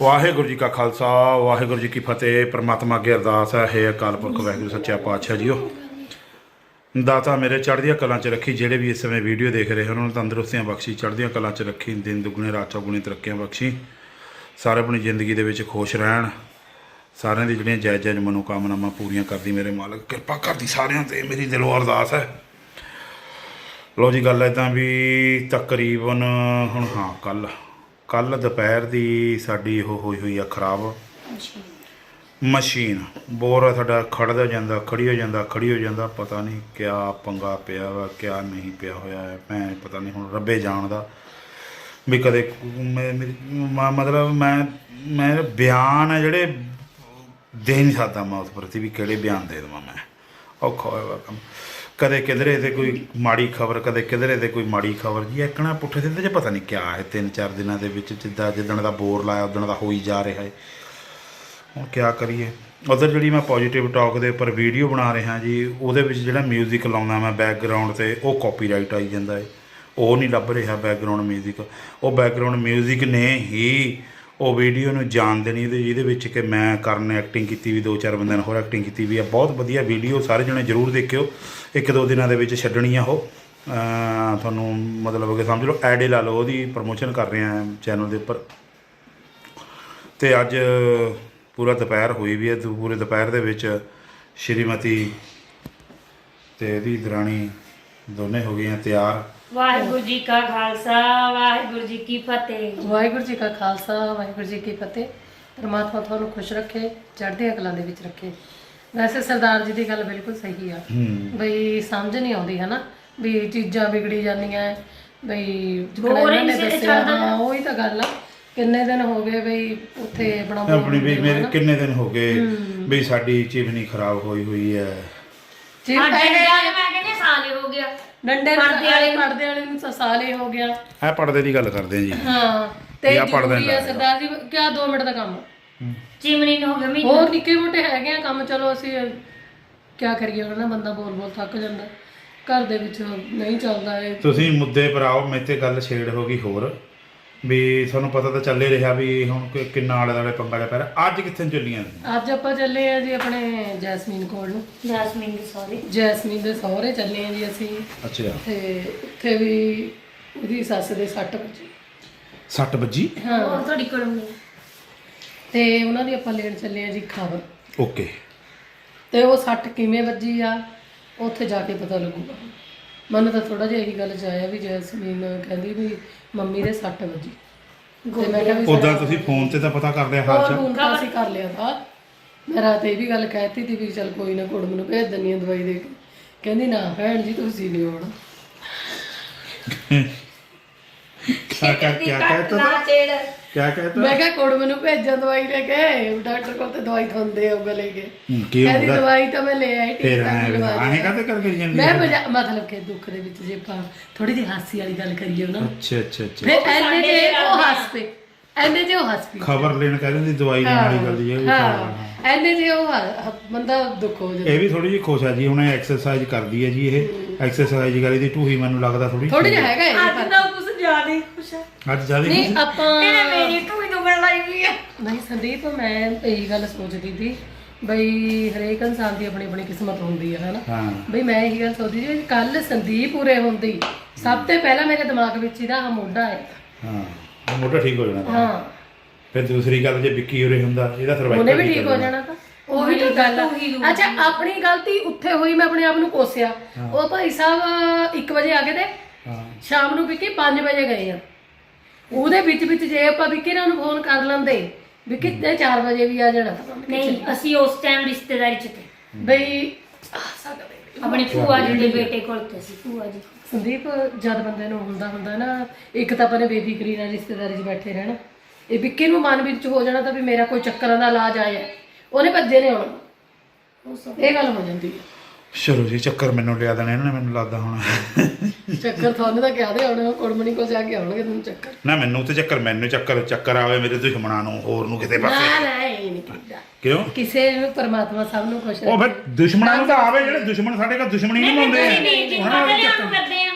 ਵਾਹਿਗੁਰੂ ਜੀ ਕਾ ਖਾਲਸਾ, ਵਾਹਿਗੁਰੂ ਜੀ ਕੀ ਫਤਿਹ। ਪ੍ਰਮਾਤਮਾ ਅੱਗੇ ਅਰਦਾਸ ਹੈ ਹੈ ਅਕਾਲ ਪੁਰਖ ਵਾਹਿਗੁਰੂ, ਸੱਚਾ ਪਾਤਸ਼ਾਹ ਜੀਓ। ਦਾਤਾ ਮੇਰੇ ਚੜ੍ਹਦੀਆਂ ਕਲਾਂ 'ਚ ਰੱਖੀ, ਜਿਹੜੇ ਵੀ ਇਸ ਸਮੇਂ ਵੀਡੀਓ ਦੇਖ ਰਹੇ ਹਨ, ਉਹਨਾਂ ਨੂੰ ਤੰਦਰੁਸਤੀਆਂ ਬਖਸ਼ੀ, ਚੜ੍ਹਦੀਆਂ ਕਲਾਂ 'ਚ ਰੱਖੀ, ਦਿਨ ਦੁੱਗਣੇ, ਰਾਤ ਚੌਗੁਣੀ ਤਰੱਕੀਆਂ ਬਖਸ਼ੀ। ਸਾਰੇ ਆਪਣੀ ਜ਼ਿੰਦਗੀ ਦੇ ਵਿੱਚ ਖੁਸ਼ ਰਹਿਣ। ਸਾਰਿਆਂ ਦੀ ਜਿਹੜੀਆਂ ਜਾਇਜ਼ ਜਾਇਜ਼ ਮਨੋਕਾਮਨਾਵਾਂ ਪੂਰੀਆਂ ਕਰਦੀ ਮੇਰੇ ਮਾਲਕ, ਕਿਰਪਾ ਕਰਦੀ ਸਾਰਿਆਂ ਤੇ, ਮੇਰੀ ਦਿਲੋਂ ਅਰਦਾਸ ਹੈ। ਲੋ ਜੀ, ਗੱਲ ਇਦਾਂ ਵੀ ਤਕਰੀਬਨ ਹੁਣ, ਹਾਂ ਕੱਲ ਕੱਲ ਦੁਪਹਿਰ ਦੀ ਸਾਡੀ ਉਹ ਹੋਈ ਹੋਈ ਆ ਖਰਾਬ। ਮਸ਼ੀਨ। ਬੋਰ ਸਾਡਾ ਖੜਦਾ ਜਾਂਦਾ ਖੜੀ ਹੋ ਜਾਂਦਾ ਖੜੀ ਹੋ ਜਾਂਦਾ ਪਤਾ ਨਹੀਂ ਕਿਆ ਪੰਗਾ ਪਿਆ ਵਾ ਕਿਆ ਨਹੀਂ ਪਿਆ ਹੋਇਆ ਹੈ। ਮੈਂ ਪਤਾ ਨਹੀਂ ਹੁਣ ਰੱਬੇ ਜਾਣਦਾ ਵੀ ਕਦੇ ਮੈਂ ਮੇਰੀ ਮ- ਮਤਲਬ ਮੈਂ ਮੈਂ ਬਿਆਨ ਹੈ ਜਿਹੜੇ ਦੇ ਨਹੀਂ ਸਕਦਾ ਮੈਂ ਉਸ ਪ੍ਰਤੀ ਵੀ ਕਿਹੜੇ ਬਿਆਨ ਦੇ ਦੇਵਾਂ ਮੈਂ। ਔਖਾ ਹੋਇਆ ਵਾ ਕੰਮ। ਕਦੇ ਕਿਧਰੇ ਤੇ ਕੋਈ ਮਾੜੀ ਖਬਰ ਕਦੇ ਕਿਧਰੇ ਤੇ ਕੋਈ ਮਾੜੀ ਖਬਰ ਜੀ ਇੱਕਣਾ ਪੁੱਠੇ ਸਿੱਧੇ ਚ ਪਤਾ ਨਹੀਂ ਕਿਆ ਹੈ ਤਿੰਨ ਚਾਰ ਦਿਨਾਂ ਦੇ ਵਿੱਚ ਜਿੱਦਾਂ ਜਿੱਦਣ ਦਾ ਬੋਰ ਲਾਇਆ ਉਦਣ ਦਾ ਹੋਈ ਜਾ ਰਿਹਾ ਹੈ ਹੁਣ ਕਿਆ ਕਰੀਏ ਉਧਰ ਜਿਹੜੀ ਮੈਂ ਪੋਜੀਟਿਵ ਟਾਕ ਦੇ ਉੱਪਰ ਵੀਡੀਓ ਬਣਾ ਰਿਹਾ ਜੀ ਉਹਦੇ ਵਿੱਚ ਜਿਹੜਾ 뮤직 ਲਾਉਂਦਾ ਮੈਂ ਬੈਕਗ੍ਰਾਉਂਡ ਤੇ ਉਹ ਕਾਪੀਰਾਈਟ ਆਈ ਜਾਂਦਾ ਹੈ ਉਹ ਨਹੀਂ ਲੱਭ ਰਿਹਾ ਬੈਕਗ੍ਰਾਉਂਡ 뮤직 ਉਹ ਬੈਕਗ੍ਰਾਉਂਡ 뮤직 ਨੇ ਹੀ ਉਹ ਵੀਡੀਓ ਨੂੰ ਜਾਣ ਦੇਣੀ ਇਹਦੇ ਜਿਹਦੇ ਵਿੱਚ ਕਿ ਮੈਂ ਕਰਨ ਐਕਟਿੰਗ ਕੀਤੀ ਵੀ, ਦੋ ਚਾਰ ਬੰਦਿਆਂ ਨੇ ਹੋਰ ਐਕਟਿੰਗ ਕੀਤੀ ਵੀ ਆ। ਬਹੁਤ ਵਧੀਆ ਵੀਡੀਓ ਸਾਰੇ ਜਣੇ ਜਰੂਰ ਦੇਖਿਓ। ਇੱਕ ਦੋ ਦਿਨਾਂ ਦੇ ਵਿੱਚ ਛੱਡਣੀ ਆ ਉਹ। ਤੁਹਾਨੂੰ ਮਤਲਬ ਕਿ ਸਮਝ ਲਓ ਐਡ ਹੀ ਲਾ ਲਓ, ਉਹਦੀ ਪ੍ਰਮੋਸ਼ਨ ਕਰ ਰਹੇ ਆ ਚੈਨਲ ਦੇ ਉੱਪਰ। ਤੇ ਅੱਜ ਪੂਰਾ ਦੁਪਹਿਰ ਹੋਈ ਵੀ ਹੈ ਤੇ ਪੂਰੇ ਦੁਪਹਿਰ ਦੇ ਵਿੱਚ ਸ਼੍ਰੀਮਤੀ ਤੇ ਇਹਦੀ ਦਰਾਣੀ ਦੋਨੇ ਹੋ ਗਈਆਂ ਤਿਆਰ। ਵਾਹਿਗੁਰੂ ਜੀ ਕਾ ਖਾਲਸਾ ਵਾਹਿਗੁਰੂ ਜੀ ਕੀ ਫਤਿਹ। ਵਾਹਿਗੁਰੂ ਜੀ ਕਾ ਖਾਲਸਾ ਵਾਹਿਗੁਰੂ ਜੀ ਕੀ ਫਤਿਹ। ਪਰਮਾਤਮਾ ਤੁਹਾਨੂੰ ਖੁਸ਼ ਰੱਖੇ ਚੜ੍ਹਦੀਆਂ ਕਲਾਂ ਦੇ ਵਿੱਚ ਰੱਖੇ। ਵੈਸੇ ਸਰਦਾਰ ਜੀ ਦੀ ਗੱਲ ਬਿਲਕੁਲ ਸਹੀ ਆ। ਬਈ ਸਮਝ ਨਹੀਂ ਆਉਂਦੀ ਹਨਾ? ਵੀ ਚੀਜ਼ਾਂ ਵਿਗੜੀ ਜਾਂਦੀਆਂ ਬਈ ਇਹਨਾਂ ਨੇ ਦੱਸਿਆ ਹਾਂ ਉਹੀ ਤਾਂ ਗੱਲ ਆ। ਕਿੰਨੇ ਦਿਨ ਹੋ ਗਏ ਬਈ ਉੱਥੇ ਆਪਣਾ ਆਪਣੀ ਵੀ ਮੇਰੇ। ਕਿੰਨੇ ਦਿਨ ਹੋ ਗਏ ਵੀ ਸਾਡੀ ਚਿਮਨੀ ਖਰਾਬ ਹੋਈ ਹੋਈ ਹੈ। ਜੀ ਆ ਇਹ- ਡੰਡੇ ਵਾਲੇ ਮੈਂ ਕਹਿੰਦੇ ਸਾਲ ਹੋ ਗਿਆ। ਡੰਡੇ ਪਰਦੇ ਵਾਲੇ ਨੂੰ- ਪਰਦੇ ਵਾਲੇ ਨੂੰ ਤਾਂ ਸਾਲ ਹੀ ਹੋ ਗਿਆ। ਇਹ ਪਰਦੇ ਦੀ ਗੱਲ ਕਰਦੇ ਆ ਜੀ। ਹਾਂ ਤੇ ਜਾਂ ਪੜ੍ਹਦੇ ਜ਼ਰੂਰੀ ਆ ਨੇ ਸਰਦਾਰ ਜੀ ਕਿਆ 2 ਮਿੰਟ ਦਾ ਕੰਮ ਆ? ਚਿਮਨੀ ਨੂੰ ਹੋ ਗਿਆ ਮਹੀਨਾ। ਹੋਰ ਨਿੱਕੇ ਮੋਟੇ ਹੈਗੇ ਆ ਕੰਮ ਚਲੋ ਅਸੀਂ ਕੀ ਕਰੀਏ ਉਹਨਾਂ ਬੰਦਾ ਬੋਲ ਬੋਲ ਥੱਕ ਜਾਂਦਾ। ਘਰ ਦੇ ਵਿੱਚ ਨਹੀਂ ਚੱਲਦਾ ਇਹ। ਤੁਸੀਂ ਮੁੱਦੇ ਪਰ ਆਓ ਮੇਰੇ ਤੇ ਗੱਲ ਛੇੜ ਹੋ ਗਈ ਹੋਰ। ਵੀ ਤੁਹਾਨੂੰ ਪਤਾ ਤਾਂ ਚੱਲੇ ਰਿਹਾ ਵੀ ਹੁਣ ਕਿ- ਕਿੰਨਾ ਆਲੇ ਦੁਆਲੇ ਪੰਗਾ ਜਿਹਾ ਪੈ ਰਿਹਾ। ਅੱਜ ਕਿੱਥੇ ਨੂੰ ਚੱਲੀਆਂ ਅੱਜ ਆਪਾਂ ਚੱਲੇ ਆ ਜੀ ਆਪਣੇ ਜੈਸਮੀਨ ਕੋਲ। ਨੂੰ ਜੈਸਮੀਨ ਦੀ ਸੌਰੀ ਜੈਸਮੀਨ ਦੇ ਸਹੁਰੇ ਚੱਲੇ ਆ ਜੀ ਅਸੀਂ। ਅੱਛਾ। ਤੇ ਉੱਥੇ ਵੀ ਉਹਦੀ ਸੱਸ ਦੇ ਸੱਟ ਵੱਜੀ। 60 ਵੱਜੀ? ਹਾਂ। ਹੋਰ ਤੁਹਾਡੀ ਕੁੜਮ ਤੇ ਉਹਨਾਂ ਦੀ ਆਪਾਂ ਲੈਣ ਚੱਲੇ ਆ ਜੀ ਖਬਰ। ਓਕੇ। ਤੇ ਉਹ ਸੱਟ ਕਿਵੇਂ ਵੱਜੀ ਆ ਉੱਥੇ ਜਾ ਕੇ ਪਤਾ ਲੱਗੂਗਾ। ਮੈਨੂੰ ਤਾਂ ਥੋੜਾ ਜਿਹਾ ਇਹੀ ਗੱਲ ਚ ਆਇਆ ਵੀ ਜੈਸਮੀਨ ਕਹਿੰਦੀ ਵੀ ਮੰਮੀ ਦੇ ਸੱਟ ਵੱਜੀ। ਤੇ ਮੈਂ ਕਿਹਾ ਵੀ ਉਦਾਂ ਤੁਸੀਂ ਫੋਨ ਤੇ ਤਾਂ ਪਤਾ ਕਰ ਲਿਆ ਹਾਲ ਚਾਲ ਹੁਣ ਤਾਂ ਅਸੀਂ ਕਰ ਲਿਆ ਤਾਂ ਮੈਂ ਰਾਤ ਇਹ ਵੀ ਗੱਲ ਕਹਿਤੀ ਤੀ ਵੀ ਚਲ ਕੋਈ ਨਾ ਕੁੜਮ ਨੂੰ ਭੇਜ ਦਿੰਨੀ ਆ ਦਵਾਈ ਦੇ ਕੇ। ਕਹਿੰਦੀ ਨਾ ਭੈਣ ਜੀ ਤੁਸੀਂ ਨਹੀਂ ਆਉਣਾ। ਕਿਆ ਕਿਆ ਕਿਆ ਕਹਿਤਾ ਤਾ? ਚੇੜ। ਕਿਆ ਕਹਿਤਾ? ਮੈਂ ਕਿਹਾ ਕੁੜਮ ਨੂੰ ਭੇਜਾਂ ਦਵਾਈ ਲੈ ਕੇ ਡਾਕਟਰ ਕੋਲ ਤੇ ਦਵਾਈ ਖਾਂਦੇ ਆਊਗਾ ਲੈ ਕੇ। ਹੂੰ, ਕੀ ਕਹਿੰਦੀ ਹੁੰਦਾ ਦਵਾਈ ਤਾਂ ਮੈਂ ਲੈ ਆਈ ਫਿਰ ਠੀਕ ਠਾਕ ਐਂ ਦਵਾਈ ਐਂ ਕਾਹਤੇ ਕਰ ਕਰੀ ਜਾਂਦੀ ਮੈਂ ਹੈ? ਮਜ਼ਾ- ਮਤਲਬ ਕਿ ਦੁੱਖ ਦੇ ਵਿੱਚ ਜੇ ਆਪਾਂ ਥੋੜੀ ਜਿਹੀ ਹਾਸੀ ਵਾਲੀ ਗੱਲ ਕਰੀਏ ਨੂੰ। ਅੱਛਾ ਅੱਛਾ ਅੱਛਾ। ਫਿਰ ਐਨੇ ਜੇ ਉਹ ਹੱਸ ਪਏ ਐਨੇ ਜੇ ਉਹ ਹੱਸ ਪਏ ਖਬਰ ਲੈਣ ਕਹਿ ਦਿੰਦੀ ਦਵਾਈ ਲੈਣ ਵਾਲੀ ਗੱਲ ਜੀ ਇਹ ਵੀ ਆ। ਹਾਂ। ਐਨੇ ਜੇ ਉਹ ਹ- ਹ- ਬੰਦਾ ਦੁੱਖ ਹੋ ਜਾਂਦਾ। ਇਹ ਵੀ ਥੋੜੀ ਜਿਹੀ ਖੁਸ਼ ਆ ਜੀ ਹੁਣ ਐਕਸਰਸਾਈਜ਼ ਕਰਦੀ ਹੈ ਜੀ ਇਹ। ਐਕਸਰਸਾਈਜ਼ ਕਰੀ ਦੀ ਢੂਹੀ ਮੈਨੂੰ ਲੱਗਦਾ ਥੋੜੀ ਥੋੜੀ ਜਿਹਾ ਹੈਗਾ ਇਹ ਅੱਜ ਤਾਂ ਕੁਝ ਜ਼ਿਆਦਾ ਹੀ ਖੁਸ਼ ਆ। ਅੱਜ ਜ਼ਿਆਦਾ ਨਹੀਂ ਆਪਾਂ ਇਹਨੇ ਮੇਰੀ ਟੂਈ ਦੁਗਣ ਲਾਈ ਹੋਈ ਆ। ਨਹੀਂ ਸੰਦੀਪ ਮੈਂ ਇਹੀ ਗੱਲ ਸੋਚਦੀ ਸੀ ਬਈ ਹਰੇਕ ਇਨਸਾਨ ਦੀ ਆਪਣੀ ਆਪਣੀ ਕਿਸਮਤ ਹੁੰਦੀ ਹੈ ਹਨਾ? ਹਾਂ। ਬਈ ਮੈਂ ਇਹੀ ਗੱਲ ਸੋਚਦੀ ਸੀ ਕੱਲ ਸੰਦੀਪ ਪੂਰੇ ਹੁੰਦੀ। ਸਭ ਤੋਂ ਪਹਿਲਾਂ ਮੇਰੇ ਦਿਮਾਗ ਵਿੱਚ ਇਹਦਾ ਆਹ ਮੋਢਾ ਹੈ। ਹਾਂ ਉਹ ਮੋਢਾ ਠੀਕ ਹੋ ਜਾਣਾ ਤਾਂ। ਹਾਂ। ਫਿਰ ਦੂਸਰੀ ਗੱਲ ਜੇ ਵਿੱਕੀ ਉਰੇ ਹੁੰਦਾ ਇਹਦਾ ਸਰਵਾਈਕਲ ਉਹਨੇ ਵੀ ਠੀਕ ਹੋ ਜਾਣਾ ਤਾਂ। ਉਹੀ ਤਾਂ ਗੱਲ ਆ। ਅੱਛਾ ਆਪਣੀ ਗਲਤੀ ਉੱਥੇ ਹੋਈ ਮੈਂ ਆਪਣੇ ਆਪ ਨੂੰ ਕੋਸਿਆ। ਉਹ ਭਾਈ ਸਾਹਿਬ 1 ਵਜੇ ਆ ਗਏ ਤੇ ਹਾਂ। ਸ਼ਾਮ ਨੂੰ ਵਿੱਕੀ 5 ਵਜੇ ਗਏ ਆ। ਉਹਦੇ ਵਿੱਚ ਵਿੱਚ ਜੇ ਆਪਾਂ ਵਿੱਕੀ ਨਾਲ ਨੂੰ ਫੋਨ ਕਰ ਲੈਂਦੇ ਵਿੱਕੀ ਤੇ 4 ਵਜੇ ਵੀ ਆ ਜਾਣਾ। ਨਹੀਂ ਅਸੀਂ ਉਸ ਟਾਈਮ ਰਿਸ਼ਤੇਦਾਰੀ ਚ ਤੇ। ਬਈ ਆਪਣੀ ਭੂਆ ਜੀ ਦੇ ਬੇਟੇ ਕੋਲ ਤੇ ਸੀ ਭੂਆ ਜੀ ਸੰਦੀਪ ਜਦ ਬੰਦੇ ਨੂੰ ਹੁੰਦਾ ਹੁੰਦਾ ਨਾ ਇੱਕ ਤਾਂ ਆਪਣੇ ਬੇਬੀ ਕਰੀ ਨਾਲ ਰਿਸ਼ਤੇਦਾਰੀ 'ਚ ਬੈਠੇ ਰਹਿਣਾ। ਇਹ ਵਿੱਕੀ ਨੂੰ ਮਨ ਵਿੱਚ ਹੋ ਜਾਣਾ ਤਾਂ ਵੀ ਮੇਰਾ ਕੋਈ ਚੱਕਰਾਂ ਦਾ ਇਲਾਜ ਆਇਆ। ਉਹਨੇ ਭੱਜੇ ਨੇ ਆਉਣਾ। ਇਹ ਗੱਲ ਹੋ ਜਾਂਦੀ ਹੈ। ਚਲੋ ਜੀ ਚੱਕਰ ਮੈਨੂੰ ਲਿਆ ਦੇਣਾ ਇਹਨਾਂ ਨੇ ਮੈਨੂੰ ਲੱਗਦਾ ਹੁਣ। ਚੱਕਰ ਤੁਹਾਨੂੰ ਤਾਂ ਕਿਹਾ ਦੇ ਆਉਣੇ ਕੁੜਮਣੀ ਕੋਲ ਜਾ ਕੇ ਆਉਣਗੇ ਤੁਹਾਨੂੰ ਚੱਕਰ। ਨਾ ਮੈਨੂੰ ਤੇ ਚੱਕਰ ਮੈਨੂੰ ਚੱਕਰ ਚੱਕਰ ਆਵੇ ਮੇਰੇ ਦੁਸ਼ਮਣਾਂ ਨੂੰ ਹੋਰ ਨੂੰ ਕਿਤੇ ਪਾਸੇ। ਨਾ ਨਾ ਇਹ ਨਹੀਂ ਕਿਹਾ ਕਿਉਂ? ਕਿਸੇ ਨੂੰ ਪਰਮਾਤਮਾ ਸਭ ਨੂੰ ਖੁਸ਼ ਉਹ ਫਿਰ ਦੁਸ਼ਮਣਾਂ ਨੂੰ ਤਾਂ ਆਵੇ ਜਿਹੜੇ ਦੁਸ਼ਮਣ ਸਾਡੇ ਕੋਲ ਦੁਸ਼ਮਣੀ ਨਹੀਂ ਲਾਉਂਦੇ। ਨਹੀਂ ਨਹੀਂ ਜੀ ਉਹਨਾਂ ਚੱਕਰ- ਨੂੰ ਕਰਦੇ ਆ।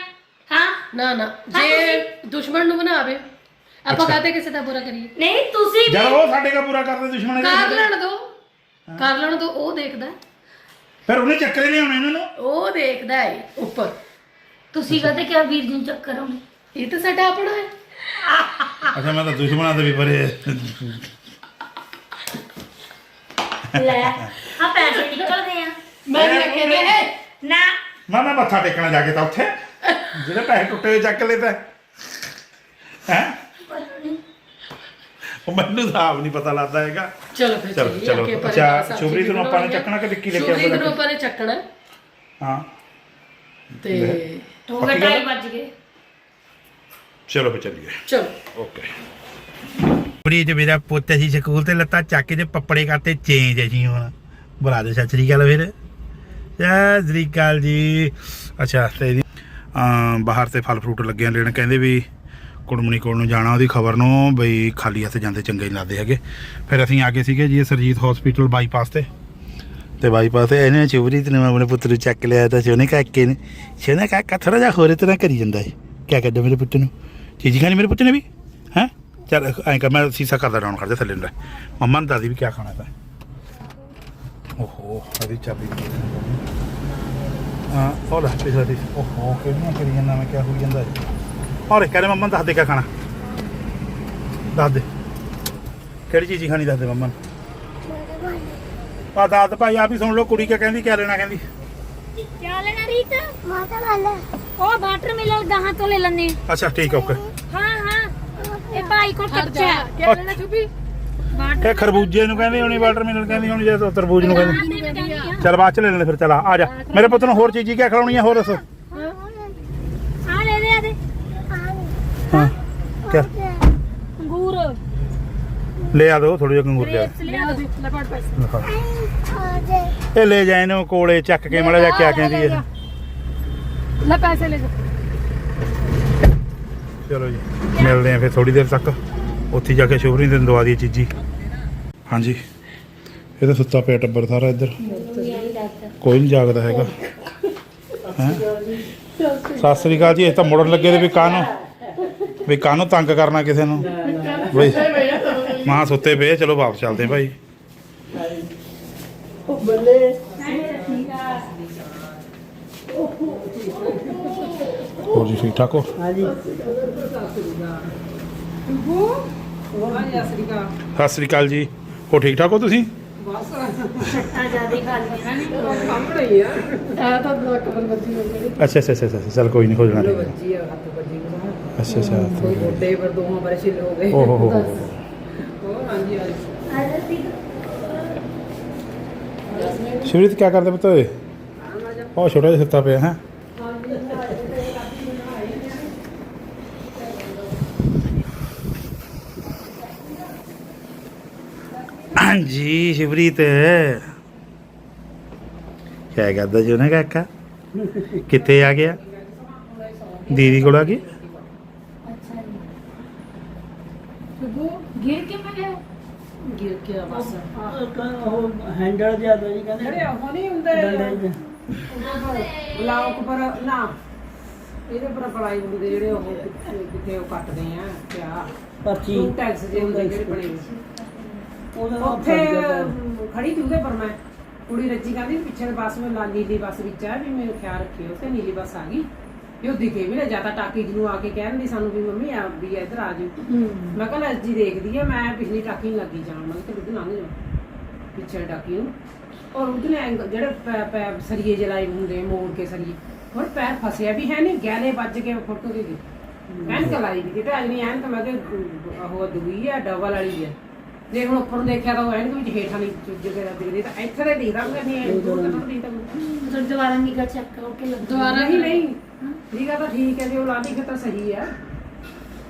ਹਾਂ? ਨਾ ਨਾ ਜੇ ਦੁਸ਼ਮਣ ਨੂੰ ਬਣਾਵੇ ਆਪਾਂ ਕਾਹਤੇ ਕਿਸੇ ਦਾ ਬੁਰਾ ਕਰੀਏ? ਨਹੀਂ ਤੁਸੀਂ ਜਦ ਉਹ ਸਾਡੇ ਕਾ ਪੂਰਾ ਕਰਦੇ ਦੁਸ਼ਮਣ ਕਰ ਲੈਣ ਦੋ। ਕਰ ਲੈਣ ਦੋ ਉਹ ਦੇਖਦਾ। ਫਿਰ ਉਹਨੇ ਚੱਕਰੇ ਨਹੀਂ ਆਉਣੇ ਇਹਨਾਂ ਨੂੰ। ਉਹ ਦੇਖਦਾ ਹੈ ਉੱਪਰ। ਤੁਸੀਂ ਕਹਤੇ ਕਿ ਵੀਰ ਜੀ ਨੂੰ ਚੱਕਰ ਇਹ ਤਾਂ ਸਾਡਾ ਆਪਣਾ ਹੈ ਅੱਛਾ ਮੈਂ ਤਾਂ ਦੁਸ਼ਮਣਾਂ ਦੇ ਵੀ ਪਰੇ ਲੈ ਆ ਪੈਸੇ ਨਿਕਲਦੇ ਆ। ਮੈਂ ਨਹੀਂ ਕਹਿੰਦੇ ਹੈ ਨਾ। ਮੈਂ ਮੈਂ ਮੱਥਾ ਟੇਕਣਾ ਜਾ ਕੇ ਤਾਂ ਉੱਥੇ। ਜਿਹੜੇ ਪੈਸੇ ਟੁੱਟੇ ਹੋਏ ਚੱਕ ਲਏ ਤਾਂ। ਹੈ? ਉਹ ਮੈਨੂੰ ਤਾਂ ਆਪ ਨਹੀਂ ਪਤਾ ਲੱਗਦਾ ਹੈਗਾ। ਚਲੋ ਫਿਰ ਚਲੋ। ਅੱਗੇ ਅੱਛਾ, ਸਬਜ਼ੀ ਸ਼ੁਭਰੀਤ ਨੂੰ ਆਪਾਂ ਨੇ ਬਣਾਉਣੀ ਆ। ਚੱਕਣਾ ਕਿ ਵਿੱਕੀ ਲੈ ਕੇ ਆਊਗਾ? ਨੂੰ ਆਪਾਂ ਨੇ ਚੱਕਣਾ। ਹਾਂ। ਤੇ ਹੋ ਗਏ ਪੱਕੀ ਗੱਲ? ਢਾਈ ਵੱਜ ਗਏ। ਚਲੋ ਫਿਰ ਚੱਲੀਏ। ਚਲੋ। ਓਕੇ। ਪ੍ਰੀਤ ਮੇਰਾ ਪੁੱਤ ਸੀ ਸਕੂਲ ਤੇ ਲੱਤਾਂ ਚੱਕ ਕੇ ਤੇ ਪੱਪੜੇ ਕਰਤੇ ਚੇਂਜ ਅਸੀਂ ਹੁਣ। ਬੁਲਾ ਦੇ ਸਤਿ ਸ੍ਰੀ ਅਕਾਲ ਫਿਰ। ਸਤਿ ਸ੍ਰੀ ਅਕਾਲ ਜੀ। ਅੱਛਾ ਤੇ ਇਹਦੀ ਅਮ ਬਾਹਰ ਤੇ ਫਲ ਫਰੂਟ ਲੱਗੇ ਆ ਲੈਣ ਕਹਿੰਦੇ ਵੀ ਕੁੜਮਣੀ ਕੋਲ ਨੂੰ ਜਾਣਾ, ਉਹਦੀ ਖਬਰ ਨੂੰ ਬਈ ਖਾਲੀ ਹੱਥ ਜਾਂਦੇ ਚੰਗੇ ਨਹੀਂ ਲੱਗਦੇ ਹੈਗੇ। ਫਿਰ ਅਸੀਂ ਆ ਗਏ ਸੀਗੇ ਜੀ ਸਰਜੀਤ ਹਸਪੀਟਲ ਬਾਈਪਾਸ ਤੇ। ਤੇ ਬਾਈਪਾਸ ਤੇ ਇਹਨੇ ਚੁਬਰੀਤ ਨੇ ਆਪਣੇ ਪੁੱਤ ਨੂੰ ਚੱਕ ਲਿਆ ਤਾਂ ਸੋਨੇ ਕਾਕੇ ਨੇ। ਸੋਨੇ ਕਾਕਾ ਥੋੜਾ ਜਿਹਾ ਹੋਰ ਤਰ੍ਹਾਂ ਕਰੀ ਜਾਂਦਾ ਹੈ ਕਿਆ ਕਰਦਾ ਮੇਰੇ ਪੁੱਤ ਨੂੰ? ਚੀਜ਼ੀ ਖਾਣੀ ਮੇਰੇ ਪੁੱਤ ਨੇ ਵੀ? ਹੈ? ਚੱਲ ਐਂ ਕਰ, ਮੈਂ ਸੀਸਾ ਕਰਦਾ ਡਾਊਨ ਕਰ ਦੇ ਥੱਲੇ ਨੂੰ ਮੰਮਾ ਨੂੰ ਦਾਦੀ ਵੀ ਕਿਆ ਖਾਣਾ ਤਾਂ। ਓਹੋ ਅਭੀ ਚਾਬੀ ਵੀ ਦੇ ਹੋਲਾ ਪਿਛਲਾ ਦੀ ਓਹੋ, ਕਿਹੜੀਆਂ ਕਰੀ ਜਾਂਦਾ, ਮੈਂ ਕਿਆ ਹੋਈ ਜਾਂਦਾ ਹੈ ਔਰ ਕਹਿੰਦੇ ਮੰਮਾ ਨੂੰ ਦੱਸ ਦੇ ਕਿਆ ਖਾਣਾ। ਦੱਸ ਦੇ। ਕਿਹੜੀ ਚੀਜ਼ ਖਾਣੀ ਦੱਸ ਦੇ ਮੰਮਾ ਨੂੰ। ਆ ਦੱਸ ਦੇ ਭਾਈ ਆ ਵੀ ਸੁਣ ਲਓ ਕੁੜੀ ਕਿਆ ਕਹਿੰਦੀ ਕਿਆ ਲੈਣਾ ਕਹਿੰਦੀ। ਕਿਆ ਲੈਣਾ ਰੀਤ? ਮਾਤਾ ਵਾਲਾ ਉਹ ਵਾਟਰ ਮਿਲਨ ਗਾਹਾਂ ਤੋਂ ਲੈ ਲੈਣੇ ਅੱਛਾ ਠੀਕ ਓਕੇ। ਹਾਂ ਹਾਂ। ਇਹ ਭਾਈ ਕੋਲ ਕੱਚਾ ਕਿਆ ਲੈਣਾ ਚੁੱਪੀ ਵਾਟਰ ਇਹ ਖਰਬੂਜੇ ਨੂੰ ਕਹਿੰਦੇ ਹੋਣੀ ਵਾਟਰਮੈਲਨ ਕਹਿੰਦੀ ਹੋਣੀ ਜਾਂ ਤਰਬੂਜ ਨੂੰ ਕਹਿੰਦੀ। ਆ। ਚੱਲ ਬਾਅਦ ਚ ਲੈ ਲੈਣੇ ਫਿਰ ਚੱਲ ਆ ਆ ਜਾ। ਮੇਰੇ ਪੁੱਤ ਨੂੰ ਹੋਰ ਚੀਜ਼ੀ ਕਿਆ ਖਿਲਾਉਣੀ ਹੈ ਹੋਰ ਦੱਸ ਆ ਲੈ ਦੇ ਆ ਦੇ ਹਾਂ ਕਿਆ? ਅੰਗੂਰ। ਲੈ ਆ ਦੋ ਥੋੜੀ ਜਿਹੀ ਅੰਗੂਰ ਲਿਆ ਲਿਆ ਦੇ ਲੈ ਪੜ ਪੈਸੇ। ਇਹ ਲੈ ਜਾ ਇਹਨੂੰ ਕੋਲੇ ਚੱਕ ਕੇ ਮੜਾ ਜਾ ਕਿਆ ਕਹਿੰਦੀ ਹੈ ਲੈ ਪੈਸੇ ਲੈ ਜਾ। ਚਲੋ ਜੀ ਮਿਲਦੇ ਆ ਫਿਰ ਥੋੜੀ ਦੇਰ ਤੱਕ। ਉੱਥੇ ਜਾ ਕੇ ਸ਼ੁਭਰੀ ਦੇ ਦਵਾ ਦੀ ਚੀਜ਼ੀ। ਹਾਂਜੀ। ਇਹ ਤਾਂ ਸੁੱਤਾ ਪਿਆ ਟੱਬਰ ਸਾਰਾ ਇੱਧਰ। ਕੋਈ ਨਹੀਂ ਜਾਗਦਾ ਹੈਗਾ। ਹੈ? ਸਤਿ ਸ੍ਰੀ ਅਕਾਲ ਜੀ ਇਹ ਤਾਂ ਮੁੜਨ ਲੱਗੇ ਤੇ ਵੀ ਕਾਹਨੂੰ? ਵੀ ਕਾਹਨੂੰ ਤੰਗ ਕਰਨਾ ਕਿਸੇ ਨੂੰ? ਬਈ ਮਾਂ ਸੁੱਤੇ ਪਏ ਚਲੋ ਵਾਪਸ ਚੱਲਦੇ ਭਾਈ। ਹੋਰ ਜੀ ਠੀਕ ਠਾਕ ਹੋ? ਸਤਿ ਸ੍ਰੀ ਅਕਾਲ ਜੀ। ਹੋ ਠੀਕ ਠਾਕ ਹੋ ਤੁਸੀਂ? ਅੱਛਾ ਅੱਛਾ ਅੱਛਾ ਅੱਛਾ, ਚੱਲ ਕੋਈ ਨਹੀਂ ਹੋ ਜਾਣਾ ਠੀਕ ਹੈ। ਅੱਛਾ ਅੱਛਾ ਗੋਡੇ ਪਰ ਦੋਹਾਂ ਬਾਰੇ ਛਿੱਲ ਹੋ ਗਏ। ਓ ਹੋ ਹੋ ਹੋ। ਹਾਂਜੀ ਹਾਂਜੀ। ਸ਼ਿਵਰਿਤ ਕੀ ਕਰਦੇ ਪੁੱਤ ਓਏ? ਉਹ ਛੋਟਾ ਜਿਹਾ ਸੁੱਤਾ ਪਿਆ ਹੈ? ਹਾਂਜੀ ਸ਼ਿਵਰੀਤ। ਕਿਆ ਕਰਦਾ ਜੋ ਨਾ ਕਾਕਾ? ਕਿੱਥੇ ਆ ਗਿਆ? ਦੀਦੀ ਕੋਲ ਆ ਗਿਆ ਗਿਰ ਕੇ ਮੈਂ ਗਿਆ ਗਿਰ ਕੇ ਆ ਬਸ ਉਹ ਹੈਂਡਲ ਜਿਹਾ ਦੋ ਜੀ ਕਹਿੰਦੇ ਜਿਹੜੇ ਉਹ ਨਹੀਂ ਹੁੰਦੇ ਡੰਡੇ ਜਿਹੇ। ਬਲਾਕ ਪਰ ਨਾ ਇਹਦੇ ਪਰ ਪੜਾਈ ਹੁੰਦੇ ਜਿਹੜੇ ਉਹ ਕਿੱਥੇ ਕਿੱਥੇ ਉਹ ਕੱਟਦੇ ਆ ਕਿਆ? ਪਰਚੀ ਟੂ ਟੈਕਸ ਜੇ ਹੁੰਦੇ ਜਿਹੜੇ ਬਣੇ। ਹੋਏ। ਉਹਦਾ ਨਾਮ ਉੱਥੇ ਫ਼ਰਕ ਹੈ। ਅਮ, ਖੜੀ ਤੂੰ ਪਰ ਮੈਂ। ਕੁੜੀ ਰੱਜੀ ਕਹਿੰਦੀ ਪਿੱਛੇ ਬੱਸ ਵਿੱਚ ਲਾ ਨੀਲੀ ਬੱਸ ਵਿੱਚ ਆ ਵੀ ਮੈਨੂੰ ਖਿਆਲ ਰੱਖਿਓ ਤੇ ਨੀਲੀ ਬੱਸ ਆ ਗਈ। ਵੀ ਉਹ ਦਿਖੇ ਵੀ ਨਾ ਜ਼ਿਆਦਾ ਟਾਕੀ ਜਿਹਨੂੰ ਆ ਕੇ ਕਹਿੰਦੀ ਸਾਨੂੰ ਵੀ ਮੰਮੀ ਆ ਵੀ ਇੱਧਰ ਆ ਜੀ ਮੈਂ ਕਿਹਾ ਲੈ ਜੀ ਦੇਖਦੀ ਆ ਮੈਂ ਪਿਛਲੀ ਟਾਕੀ ਨੂੰ ਲੱਗੀ ਜਾਣ ਮੈਂ ਕਿਹਾ ਤੂੰ ਲੰਘ ਜਾ ਪਿੱਛੇ ਟਾਕੀ ਨੂੰ। ਔਰ ਉਹਦੇ ਐਂਗਲ ਜਿਹੜੇ ਪੈ ਪੈ ਸਰੀਏ ਜਲਾਈ ਹੁੰਦੇ ਮੋੜ ਕੇ ਸਰੀਏ ਹੋਰ ਪੈਰ ਫਸਿਆ ਵੀ ਹੈ ਨਹੀਂ ਗਹਿਲੇ ਵੱਜ ਕੇ ਫੋਟੋ ਦੇ ਐਨਕ ਲਾਈ ਵੀ ਤੇ ਅੱਜ ਨਹੀਂ ਐਨਕ ਮੈਂ ਕਿ ਉਹ ਦੂਈ ਆ ਡਬਲ ਵਾਲੀ ਆ। ਜੇ ਹੁਣ ਉੱਪਰ ਨੂੰ ਦੇਖਿਆ ਤਾਂ ਉਹ ਐਨਕ ਵਿੱਚ ਹੇਠਾਂ ਨਹੀਂ ਕੇ ਦਿਖਦੀ ਤਾਂ ਇੱਥੇ ਤੇ ਦਿਖਦਾ ਹੁੰਦਾ ਨਹੀਂ ਦੂਰ ਤਾਂ ਦਿਖਦਾ ਫਿਰ ਦੁਬਾਰਾ ਨਿਕਲ ਚੱਕ ਕਰਕੇ ਲੱਗ ਦੁਬਾਰਾ ਨਹੀਂ ਨਹੀਂ। ਠੀਕ ਆ ਤਾਂ ਠੀਕ ਹੈ ਜੇ ਉਹ ਲਾਦੀ ਫਿਰ ਤਾਂ ਸਹੀ ਆ।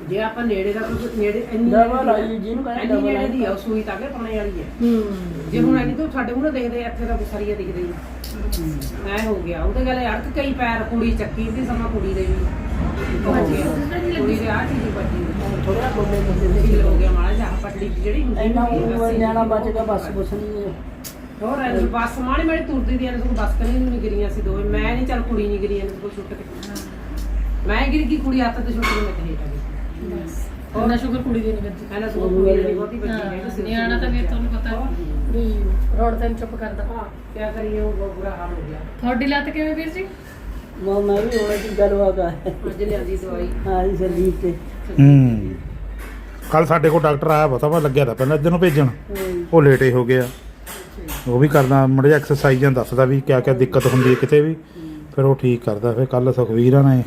ਜੇ ਆਪਾਂ ਨੇੜੇ ਦਾ ਕੋਈ ਨੇੜੇ ਇੰਨੀ Double ਵਾਲੀ ਜਿਹਨੂੰ ਕਹਿੰਦੇ ਇੰਨੀ ਨੇੜੇ। ਦੀ ਆ ਉਹ ਸੂਈ ਤਾਂ ਕਿ ਪਾਣੇ ਵਾਲੀ ਹੈ ਹੂੰ। ਜੇ ਹੁਣ ਐਨੀ ਤੋਂ ਸਾਡੇ ਮੂਹਰੇ ਦੇਖਦੇ ਆ, ਇੱਥੇ ਤਾਂ ਸਰੀਆ ਦਿਖਦੇ ਹੀ ਐ ਹੋ ਗਿਆ। ਉਹਦੇ ਗਲੇ ਅੜਕ ਕਈ ਪੈਰ ਕੁੜੀ ਚੱਕੀ ਦੀ ਸਮਾਂ ਕੁੜੀ ਦੇ ਵੀ। ਹੋ ਗਿਆ। ਕੁੜੀ ਦੇ ਆ ਚੀਜ਼ ਬੱਜੀ ਥੋੜਾ ਗੋਡੇ ਗੋਡੇ ਢਿੱਲ ਹੋ ਗਿਆ ਮਾੜਾ ਜਿਹਾ ਪਟੜੀ ਜਿਹੜੀ ਹੁੰਦੀ ਇੰਨਾ ਉਹ ਨਿਆਣਾ ਬਚ ਗਿਆ ਬਸ ਕੁਛ ਨਹੀਂ ਹੈ। ਹੋਰ ਐ ਬੱਸ ਮਾੜੀ ਮਾੜੀ ਤੁਰਦੀ ਸਗੋਂ ਬੱਸ ਕਰੀ ਨਹੀਂ ਗਿਰੀਆਂ ਸੀ ਦੋਵੇਂ। ਮੈਂ ਨਹੀਂ ਚੱਲ ਕੁੜੀ ਨਹੀਂ ਗਿਰੀ ਐ ਕੋ ਛੁੱਟ ਕੇ। ਮੈਂ ਗਿਰ ਗਈ ਕੁੜੀ ਹੱਥ ਤੇ ਛੁੱਟ ਮੈਂ ਤੇ ਆ ਗਈ ਉਹਨਾਂ ਸ਼ੁਕਰ ਕੁੜੀ ਦੀ ਨਹੀਂ ਵੱਜੀ ਇਹਨਾਂ ਸੋ ਕੁੜੀ ਜਿਹੜੀ ਬਹੁਤੀ ਬੱਚੀ ਹੈ ਹਾਂ, ਤੁਸੀਂ ਨਿਆਣਾ ਤਾਂ ਫਿਰ ਤੁਹਾਨੂੰ ਪਤਾ ਵੀ ਰੋਡ ਤੇ ਚੁੱਪ ਕਰਦਾ। ਹਾਂ ਕੀ ਕਰੀਏ ਉਹ ਬਹੁਤ ਬੁਰਾ ਹਾਲ ਹੋ ਗਿਆ। ਤੁਹਾਡੀ ਲੱਤ ਕਿਵੇਂ ਵੀਰ ਜੀ? ਮੈਂ ਮੈਂ ਵੀ ਹੋਣਾ ਕਿ ਗਲਵਾ ਦਾ ਅੱਜ ਲਿਆਂਦੀ ਦਵਾਈ। ਹਾਂ ਜੀ ਸਰਦੀਪ ਤੇ ਹੂੰ। ਕੱਲ ਸਾਡੇ ਕੋਲ ਡਾਕਟਰ ਆਇਆ ਪਤਾ ਵਾ ਲੱਗਿਆ ਤਾਂ ਪਹਿਲਾਂ ਇੱਧਰ ਨੂੰ ਭੇਜਣ। ਹੂੰ। ਉਹ ਲੇਟੇ ਹੋ ਗਿਆ। ਉਹ ਵੀ ਕਰਦਾ ਮੜਿਆ ਐਕਸਰਸਾਈਜ਼ਾਂ ਦੱਸਦਾ ਵੀ ਕਿਆ ਕਿਆ ਦਿੱਕਤ ਹੁੰਦੀ ਹੈ ਕਿਤੇ ਵੀ। ਫਿਰ ਉਹ ਠੀਕ ਕਰਦਾ ਫਿਰ ਕੱਲ ਸੁਖਵੀਰਾਂ ਨੇ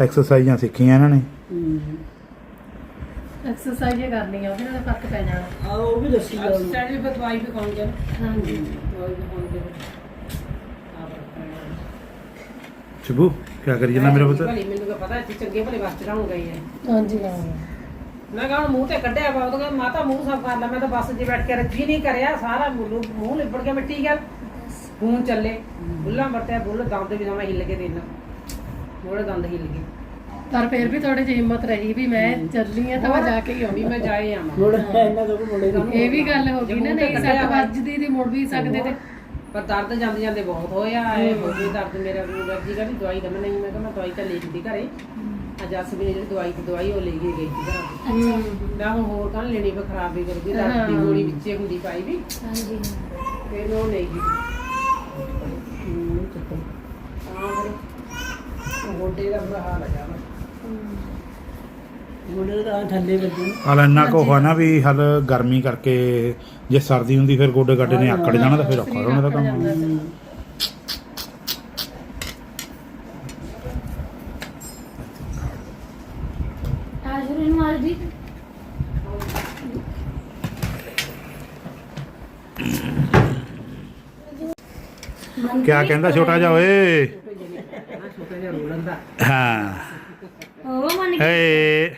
ਐਕਸਰਸਾਈਜ਼ਾਂ ਸਿੱਖੀਆਂ ਇਹਨਾਂ ਨੇ। ਐਕਸਰਸਾਈਜ਼ ਕਰਨੀ ਆ ਉਹਦੇ ਨਾਲ ਫ਼ਰਕ ਪੈ ਜਾਣਾ। ਆ ਉਹ ਵੀ ਦੱਸੀ ਜਾ ਉਹਨੂੰ। ਸਟੈਂਡ ਵੀ ਦਵਾਈ ਵੀ ਖਾਉਂਗੇ ਹਾਂਜੀ। ਦਵਾਈ ਵੀ ਸ਼ਿਬੂ ਕਿਆ ਕਰੀ ਜਾਂਦਾ ਮੇਰਾ ਪੁੱਤ? ਭਲੀ ਮੈਨੂੰ ਤਾਂ ਪਤਾ ਇੱਥੇ ਚੰਗੇ ਭਲੇ ਵਾਸਤੇ ਰਹੂੰ ਗਈ ਹੈ ਹਾਂਜੀ ਹਾਂ। ਮੈਂ ਕਹਾਂ ਮੂੰਹ ਤੇ ਕੱਢਿਆ ਵਾ ਉਹਦਾ ਮਾਤਾ ਮੂੰਹ ਸਾਫ਼ ਕਰ ਲੈ ਮੈਂ ਤਾਂ ਬੱਸ 'ਚ ਬੈਠ ਕੇ ਰੱਜੀ ਨਹੀਂ ਕਰਿਆ ਸਾਰਾ ਮੂੰਹ ਮੂੰਹ ਲਿਬੜ ਗਿਆ ਮਿੱਟੀ ਗੱਲ ਖੂਨ ਚੱਲੇ ਬੁੱਲਾਂ ਵਰਤਿਆ ਬੁੱਲ ਦੰਦ ਵੀ ਨਵਾਂ ਹਿੱਲ ਕੇ ਦੇਣਾ ਮੋੜੇ ਦੰਦ ਹਿੱਲ ਗਏ। ਪਰ ਫਿਰ ਵੀ ਥੋੜੀ ਜਿਹੀ ਹਿੰਮਤ ਰਹੀ ਵੀ ਮੈਂ ਚੱਲੀ ਆ ਤਾਂ ਮੈਂ ਜਾ ਕੇ ਹੀ ਆਉਣੀ ਵੀ ਮੈਂ ਜਾਏ ਆਵਾਂ ਮੁੜ ਇਹਨਾਂ ਤੋਂ ਮੁੜੇ ਨਹੀਂ ਇਹ ਵੀ ਗੱਲ ਹੋ ਗਈ ਨਾ ਨਹੀਂ ਸੱਟ ਵੱਜਦੀ ਦੀ ਮੁੜ ਵੀ ਸਕਦੇ ਤੇ। ਪਰ ਦਰਦ ਜਾਂਦੇ ਜਾਂਦੇ ਬਹੁਤ ਹੋਇਆ ਐ ਹੋ। ਗਈ ਦਰਦ ਮੇਰਾ ਐਲਰਜੀ ਦਾ ਵੀ ਦਵਾਈ ਦਮ ਨਹੀਂ ਮੈਂ ਕਿਹਾ ਮੈਂ ਦਵਾਈ ਤਾਂ ਲੈ ਦਿੱਤੀ ਘਰੇ। ਅੱਜ ਜੱਸ ਵੀ ਨੇ ਜਿਹੜੀ ਦਵਾਈ ਦੀ ਦਵਾਈ ਉਹ ਲੈ ਕੇ ਗਈ ਸੀ ਘਰੋਂ। ਮੈਂ ਹੁਣ ਹੋਰ ਕਾਹਨ ਲੈਣੀ ਵੀ ਖਰਾਬ ਵੀ ਕਰੂਗੀ ਦਰਦ ਦੀ ਗੋਲੀ ਵਿੱਚੇ ਹੁੰਦੀ ਪਾਈ ਵੀ। ਹਾਂਜੀ। ਫਿਰ ਉਹ ਨਹੀਂ ਗਈ। ਤਾਂ ਫਿਰ। ਗੋਡੇ ਦਾ ਬੁਰਾ ਹਾਲ ਹੈ। ਮੁੰਡੇ ਦਾ ਥੱਲੇ ਵੱਜੂ ਹਾਲ ਇੰਨਾ ਕੁ ਨਾ ਵੀ ਹਲ ਗਰਮੀ ਕਰਕੇ ਜੇ ਸਰਦੀ ਹੁੰਦੀ ਫਿਰ ਗੋਡੇ ਗਾਡੇ ਨੇ ਆਕੜ ਜਾਣਾ ਤਾਂ ਫਿਰ ਔਖਾ ਹੋਣਾ ਦਾ ਕੰਮ ਆਜੂ ਨੂੰ ਮਾਰ ਦੀ ਕਿਆ ਕਹਿੰਦਾ ਛੋਟਾ ਜਿਹਾ ਓਏ? ਹਾਂ। ਉਹ ਮਨ ਏ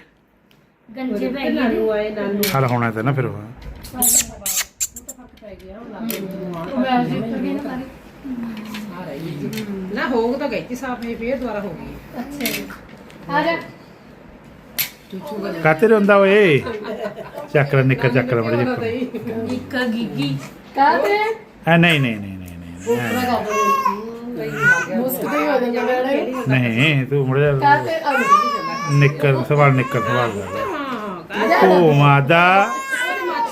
ਗੰਜੇ ਪੈ ਗਏ ਨਾਨੂ ਆਏ ਨਾਨੂ ਹਲ ਹੋਣਾ ਤੇ ਨਾ ਫਿਰ ਉਹ। ਮੈਂ ਜੀ ਉੱਤਰ ਗਈ ਨਾ ਸਾਰੀ। ਨਾ ਹੋਗ ਤਾਂ ਗਈ ਸੀ ਸਾਫ਼ ਇਹ ਫੇਰ ਦੁਬਾਰਾ ਹੋ ਗਈ। ਅੱਛਾ ਜੀ। ਆ ਜਾ। ਕਾਤੇ ਰੇ ਹੁੰਦਾ ਓਏ? ਚੱਕਰ ਨਿੱਕਰ ਚੱਕਰ ਮੜ ਜੀ ਇੱਕ ਗਿੱਗੀ। ਕਾਹਤੇ ਆ ਨਹੀਂ ਨਹੀਂ ਨਹੀਂ ਨਹੀਂ ਨਹੀਂ ਨਹੀਂ ਤੂੰ ਮੁੜ ਸਵਾਲ ਸਵਾਲ ਕੋ ਮਾਦਾ।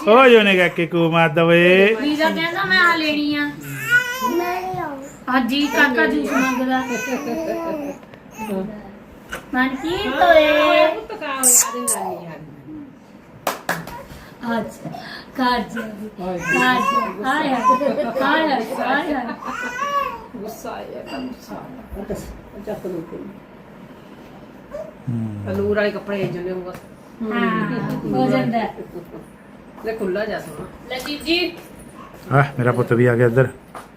ਓ ਜੋਨੇ ਕਾ ਕੇ ਕੋ ਮਾਦਾ ਓਏ। ਵੀਜ਼ਾ ਕਹਿੰਦਾ ਮੈਂ ਆ ਲੈਣੀ ਆ। ਹਾਂਜੀ ਕਾਕਾ ਜੂਸ ਮੰਗਦਾ। ਮਨ ਕੀ ਤੋਏ ਪੁੱਤ ਕਾ ਹੋਇਆ ਦੇ ਨਾਨੀ ਯਾਰ ਅੱਜ ਕਾਜ ਕਾਜ ਆਇਆ ਆਇਆ ਆਇਆ ਗੁੱਸਾ ਆਇਆ ਤਾਂ ਗੁੱਸਾ ਆਇਆ। ਚੱਕ ਲੋ ਕੇ ਤੰਦੂਰ ਵਾਲੇ ਕੱਪੜੇ ਜੁਨੇ ਉਹ ਬਸ ਹਾਂ ਹੋ ਜਾਂਦਾ ਹੈ। ਲੈ ਖੁੱਲਾ ਜਾ ਸੋਣਾ ਲੈ ਜੀਜੀ ਆ ਮੇਰਾ ਪੁੱਤ ਵੀ ਆ ਗਿਆ ਇੱਧਰ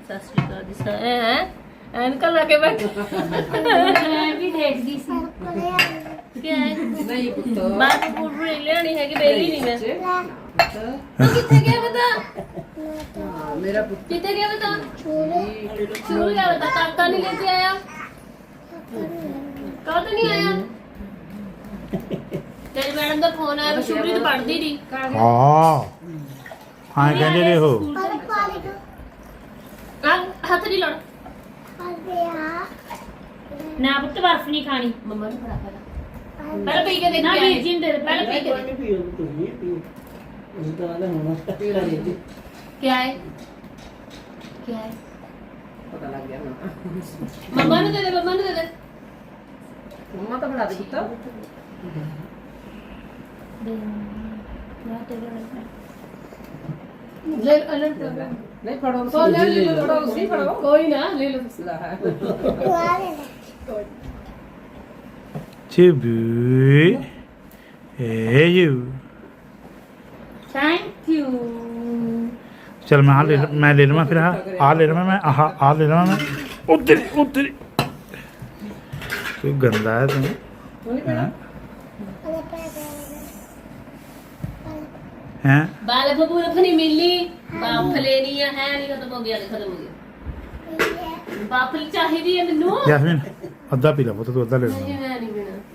ਸਤਿ ਸ਼੍ਰੀ ਅਕਾਲ ਜੀ ਸਰ ਹੈ ਐਨਕਲ ਲਾ ਕੇ ਬੈਠ ਮੈਂ ਵੀ ਦੇਖਦੀ ਸੀ ਕੀ ਹੈ। ਨਹੀਂ ਪੁੱਤ ਬਾਤ ਪੂਰੀ ਲੈਣੀ ਹੈ ਕਿ ਬੇਲੀ ਨਹੀਂ ਮੈਂ ਤੂੰ ਕਿੱਥੇ ਗਿਆ ਬਤਾ ਮੇਰਾ ਪੁੱਤ ਕਿੱਥੇ ਗਿਆ ਬਤਾ ਸਕੂਲ ਗਿਆ ਬਤਾ ਕਾਕਾ ਨਹੀਂ ਲੈ ਕੇ ਆਇਆ ਕਦ ਨਹੀਂ ਆਇਆ ਤੇਰੀ ਮੈਡਮ ਦਾ ਫੋਨ ਆਇਆ ਵੀ ਸ਼ੁਭਰੀ ਤਾਂ ਪੜਦੀ ਨਹੀਂ ਹਾਂ ਹਾਂ ਕਹਿੰਦੇ ਨੇ ਉਹ। ਹੱਥ ਨਹੀਂ ਲਾਉਣਾ ਨਾ ਪੁੱਤ ਬਰਫ ਨਹੀਂ ਖਾਣੀ। ਮੰਮਾ ਨੂੰ ਫੜਾ ਫੜਾ। ਪਹਿਲਾਂ ਪੀ ਕੇ ਦੇਖ ਨਾ ਵੀਰ ਜੀ ਦੇ ਪਹਿਲਾਂ ਪੀ ਕੇ ਕੋਈ ਪੀਓ ਤੁਸੀਂ ਪੀਓ ਉਸ ਦਾ ਨਾ ਹੋਣਾ। ਪੀ ਲੈ ਜੀ। ਕੀ ਹੈ? ਕੀ ਹੈ? ਪਤਾ ਲੱਗ ਗਿਆ ਹੁਣ। ਮੰਮਾ ਨੂੰ ਦੇ ਦੇ ਮੰਮਾ ਨੂੰ ਦੇ ਦੇ। ਮੰਮਾ ਤਾਂ ਬਣਾ ਦੇ ਦਿੱਤਾ ਦੇ ਨਾ ਤੇ ਲੈ ਲੈ ਲੈ ਨਹੀਂ ਫੜੋ ਸੋ ਲੈ ਲੈ ਥੋੜਾ ਉਸੇ ਫੜੋ। ਕੋਈ ਨਾ ਲੈ ਲਓ। ਤੁਸੀਂ ਲਾ ਕੋਈ to be you. Thank you. चल मैं आ ले मैं ले लूँगा फिर हाँ आ ले लूँगा मैं हाँ आ ले लूँगा मैं। उत्तर उत्तर तू गंदा है तुम हैं? बाल भबू रखनी मिली। बाप नहीं है नहीं खत्म हो गया खत्म हो गया। बाप चाहिए भी है मैनू यास्मीन अदा पी लो तो तू अदा ले लो।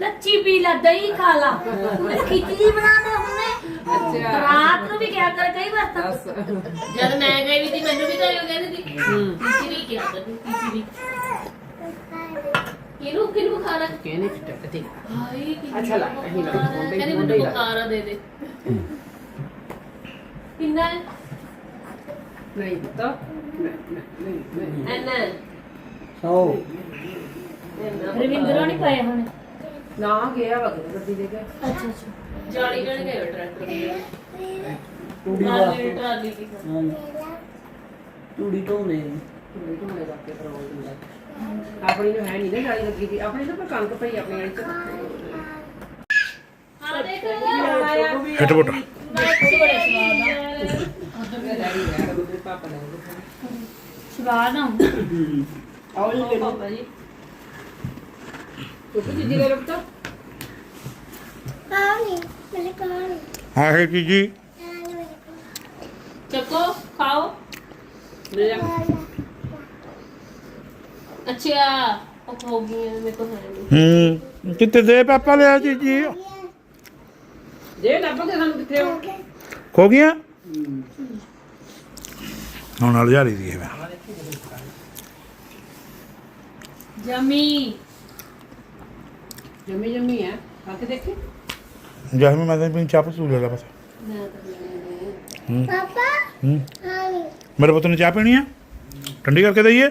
ਲੱਚੀ ਪੀ ਲਾ ਦਹੀਂ ਖਾ ਲਾ ਤੂੰ ਖਿਚੜੀ ਬਣਾਉਂਦਾ ਹੁੰਨੇ ਰਾਤ ਨੂੰ ਵੀ ਕਿਹਾ ਕਰ ਕਈ ਵਾਰ ਤਾਂ ਜਦ ਮੈਂ ਗਈ ਵੀ ਸੀ ਮੈਨੂੰ ਵੀ ਤਾਂ ਇਹ ਕਹਿੰਦੀ ਸੀ ਖਿਚੜੀ ਕਿਆ ਕਰਨੀ ਖਿਚੜੀ ਕਿਹਨੂੰ ਕਿਹਨੂੰ ਖਾਣਾ ਕਹਿੰਦੇ ਟੱਟਦੇ ਹਾਏ ਕਿੰਨਾ ਅੱਛਾ ਲੱਗਦਾ, ਹੀ ਲੱਗਦਾ, ਬੁਖਾਰ ਹੈ। ਮੁੰਡੇ- ਕਹਿੰਦੀ ਮੁੰਡੇ ਮੈਨੂੰ ਹੀ ਬੁਖਾਰ ਆ ਦੇ ਦੇ ਕਿੰਨਾ ਹੈ? ਨਹੀਂ ਪਤਾ ਨਹੀਂ ਨਹੀਂ ਨਹੀਂ ਇੰਨਾ ਹੈ। ਸੌ ਇੰਨਾ ਰਵਿੰਦਰਾ ਨਹੀਂ ਪਾਏ ਹੁਣ ਨਾ ਗਿਆ ਵਾ ਗੱਡੀ ਦੇ ਕੇ। ਅੱਛਾ ਅੱਛਾ। ਜਾਲੀ ਜਣ ਗਏ ਟਰੈਕਟਰ ਦੀ ਟੂੜੀ ਟਰਾਲੀ ਵਾਸਤੇ। ਟਰਾਲੀ ਦੀ ਹਾਂ ਟੂੜੀ ਢੋਣੇ ਥੋੜੇ ਥੋੜੇ ਰੱਖ ਕੇ ਪਰੋਲ ਦਿੰਦਾ ਆਪਣੀ ਨੂੰ ਹੈ ਨਹੀਂ ਨਾ ਗਾੜੀ ਲੱਗੀ ਦੀ। ਆਪਣੀ ਤਾਂ ਪਰ ਕਣਕ ਪਈ ਆਪਣੀ ਵਾਲੀ ਚ। ਹਾਂ ਦੇਖ ਹਿੱਟ ਬੁੱਟ ਪਾਪਾ ਨੇ ਸਵਾਦ ਨਾ ਪਾਪਾ ਜੀ ਤੂੰ ਜੀ ਜੀ। ਬਤਾ ਹਾਂ ਹੈ ਕੀ ਜੀ ਚੱਕੋ ਖਾਓ। ਲੈ ਜਾ। ਅੱਛਾ ਉਹ ਹੋ ਗਈ ਮੇਰੇ ਕੋਲ ਹੈ ਨਹੀਂ। ਹੂੰ ਕਿੱਥੇ ਦੇ ਪਾਪਾ ਲਿਆ ਜੀ ਜੀ ਜੇ ਲੱਭੋਗੇ ਸਾਨੂੰ ਕਿੱਥੇ ਹੋ? ਖੋ ਗਿਆ ਹੁਣ ਨਾਲ ਜਾਰੀ ਦੀ ਹੈ ਜਮੀ। ਜੰਮੀ ਜੰਮੀ ਆ ਖਾ ਕੇ ਦੇਖੀ? ਜਹਮੀ ਮੈਂ ਤਾਂ ਮੇਰੇ ਪੁੱਤ ਨੇ ਚਾਹ ਪੀਣੀ ਆ? ਠੰਡੀ ਕਰਕੇ ਦਈਏ?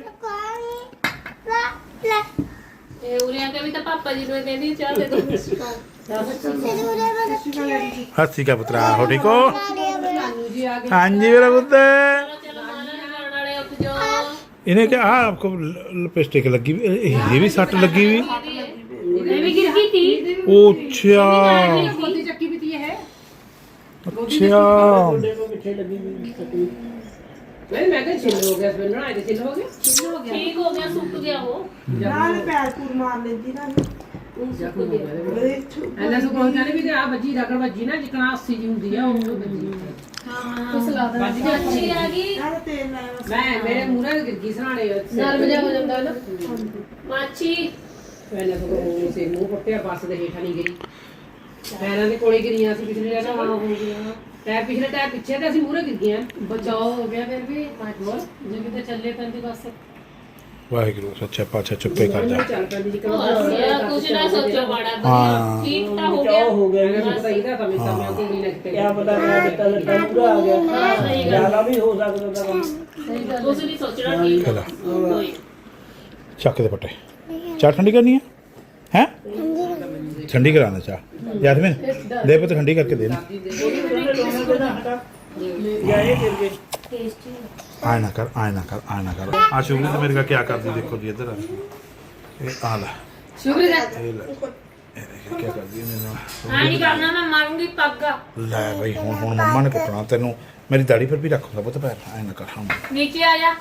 ਕੋਣੀ ਲੈ। ਸਤਿ ਸ਼੍ਰੀ ਅਕਾਲ ਪੁੱਤਰਾ ਹੋ ਠੀਕ ਹਾਂਜੀ ਮੇਰਾ ਪੁੱਤ। ਇਹਨੇ ਕਿਹਾ ਆਪਕੋ ਲਿਪਸਟਿਕ ਲੱਗੀ ਇਹ ਵੀ ਸੱਟ ਲੱਗੀ ਵੀ। लगी हुई ਇਹ ਵੀ ਗਿਰ ਗਈ ਤੀ अच्छा ਗੋਦੀ ਚੱਕੀ ਵੀ ਤੀ ਹੈ अच्छा ਮੁੰਡੇ ਨੂੰ ਕਿੱਥੇ ਲੱਗੀ ਵੀ ਤਕਲੀਫ ਨਹੀਂ ਮੈਂ ਕਿਹਾ ਛਿੱਲ ਹੋ ਗਿਆ ਸਵੇਰ ਨੂੰ ਆਏ ਤੇ ਛਿੱਲ ਹੋ ਗਿਆ ਠੀਕ ਹੋ ਗਿਆ ਸੁੱਕ ਗਿਆ ਉਹ ਜ਼ਖਮ ਹੋ ਗਿਆ ਐਨਾ ਸੁ ਕੋਈ ਕਹਿੰਦੇ ਵੀ ਤੇ ਆ ਵੱਜੀ ਰਗੜ ਵੱਜੀ ਨਾ ਜਿਕਣਾ 80 ਦੀ ਹੁੰਦੀ ਆ ਉਹ ਵੱਜੀ ਕੁਛ ਲਾ ਦੇ ਵੱਜ ਗਿਆ ਅੱਛੀ ਆ ਗਈ ਮੈਂ ਮੇਰੇ ਮੂਹਰੇ ਗਿਰ ਗਈ ਸਰਾਣੇ ਨਰਮ ਜਿਹਾ ਹੋ ਜਾਂਦਾ ਨਾ ਮਾਛੀ ਪੈਨਾਂ ਤੋਂ ਉਹ ਸੇ ਮੂੰਹ ਪੱਟਿਆ ਬੱਸ ਦੇ ਹੇਠਾਂ ਨਹੀਂ ਗਈ ਪੈਰਾਂ ਦੇ ਕੋਲੇ ਗਿਰੀਆਂ ਸੀ ਪਿਛਲੇ ਰਹਿਣਾ ਹਾਂ ਹੋ ਗਿਆ। ਟਾਇਰ ਪਿਛਲੇ ਟਾਇਰ ਪਿੱਛੇ ਤੇ ਅਸੀਂ ਮੂਹਰੇ ਗਿਰ ਗਏ ਬਚਾਓ ਹੋ ਗਿਆ ਫਿਰ ਵੀ ਹੋਰ ਜੇ ਕਿਤੇ ਚੱਲੇ ਪੈਂਦੇ ਬੱਸ ਵਾਹਿਗੁਰੂ ਸੱਚਾ ਪਾਤਸ਼ਾਹ ਚੁੱਪੇ ਕਰ ਜਾ। ਚੱਲ ਪੈਂਦੀ ਜੀ ਕੁਝ ਨਾ ਸੋਚੋ ਮਾੜਾ ਹਾਂ। ਬੁਰਾ। ਠੀਕ ਤਾਂ ਹੋ ਗਿਆ। ਹੋ ਗਿਆ ਮੈਨੂੰ ਪਤਾ ਹੀ ਨਾ ਸਮੇਂ ਸਮੇਂ ਤੇ ਨਹੀਂ ਲੱਗਤੇ ਕਿਆ ਪਤਾ ਮੇਰਾ ਦਿੱਤਾ ਲੱਗਾ ਪੂਰਾ ਆ ਹਾਂ, ਗਿਆ ਸਹੀ ਗੱਲ। ਜ਼ਿਆਦਾ ਵੀ ਹੋ ਸਕਦਾ ਤਾਂ ਕੰਮ। ਕੁਝ ਨਹੀਂ ਸੋਚਣਾ ਠੀਕ ਚਲਾ। ਕੋਈ। ਚੱਕ ਦੇ ਪੱਟੇ। ਚਾਹ ਠੰਡੀ ਕਰਨੀ ਹੈ ਹੈ? ਠੰਡੀ ਕਰਾਣਾ ਚਾਹ। ਯਾਸਮੀਨ ਦੇ ਪੁੱਤ ਠੰਡੀ ਕਰਕੇ ਦੇ ਨਾ। ਆਏ ਕਰ ਆਏ ਕਰ ਆਏ ਕਰ। ਆ ਸ਼ੁਗਰੀ ਤੇ ਮੇਰੇ ਕਾ ਕੀ ਕਰਦੀ ਦੇਖੋ ਜੀ ਇੱਧਰ ਇਹ ਆ ਲੈ। ਸ਼ੁਗਰੀ ਦਾ ਇਹ ਲੈ ਕੀ ਕਰਦੀ ਹੈ ਮੈਨੂੰ। ਹਾਂ ਨਹੀਂ ਕਰਨਾ ਮੈਂ ਮਾਰੂੰਗੀ ਪੱਗਾ। ਲੈ ਬਈ ਹੁਣ ਹੁਣ ਮੰਮਾ ਨੇ ਕੁੱਟਣਾ ਤੈਨੂੰ। ਮੇਰੀ ਦਾੜੀ ਫਿਰ ਵੀ ਰੱਖੋ ਸਭ ਪੈਰ। ਆਏ ਕਰ ਹਾਂ। ਨੀਚੇ ਆ ਜਾ।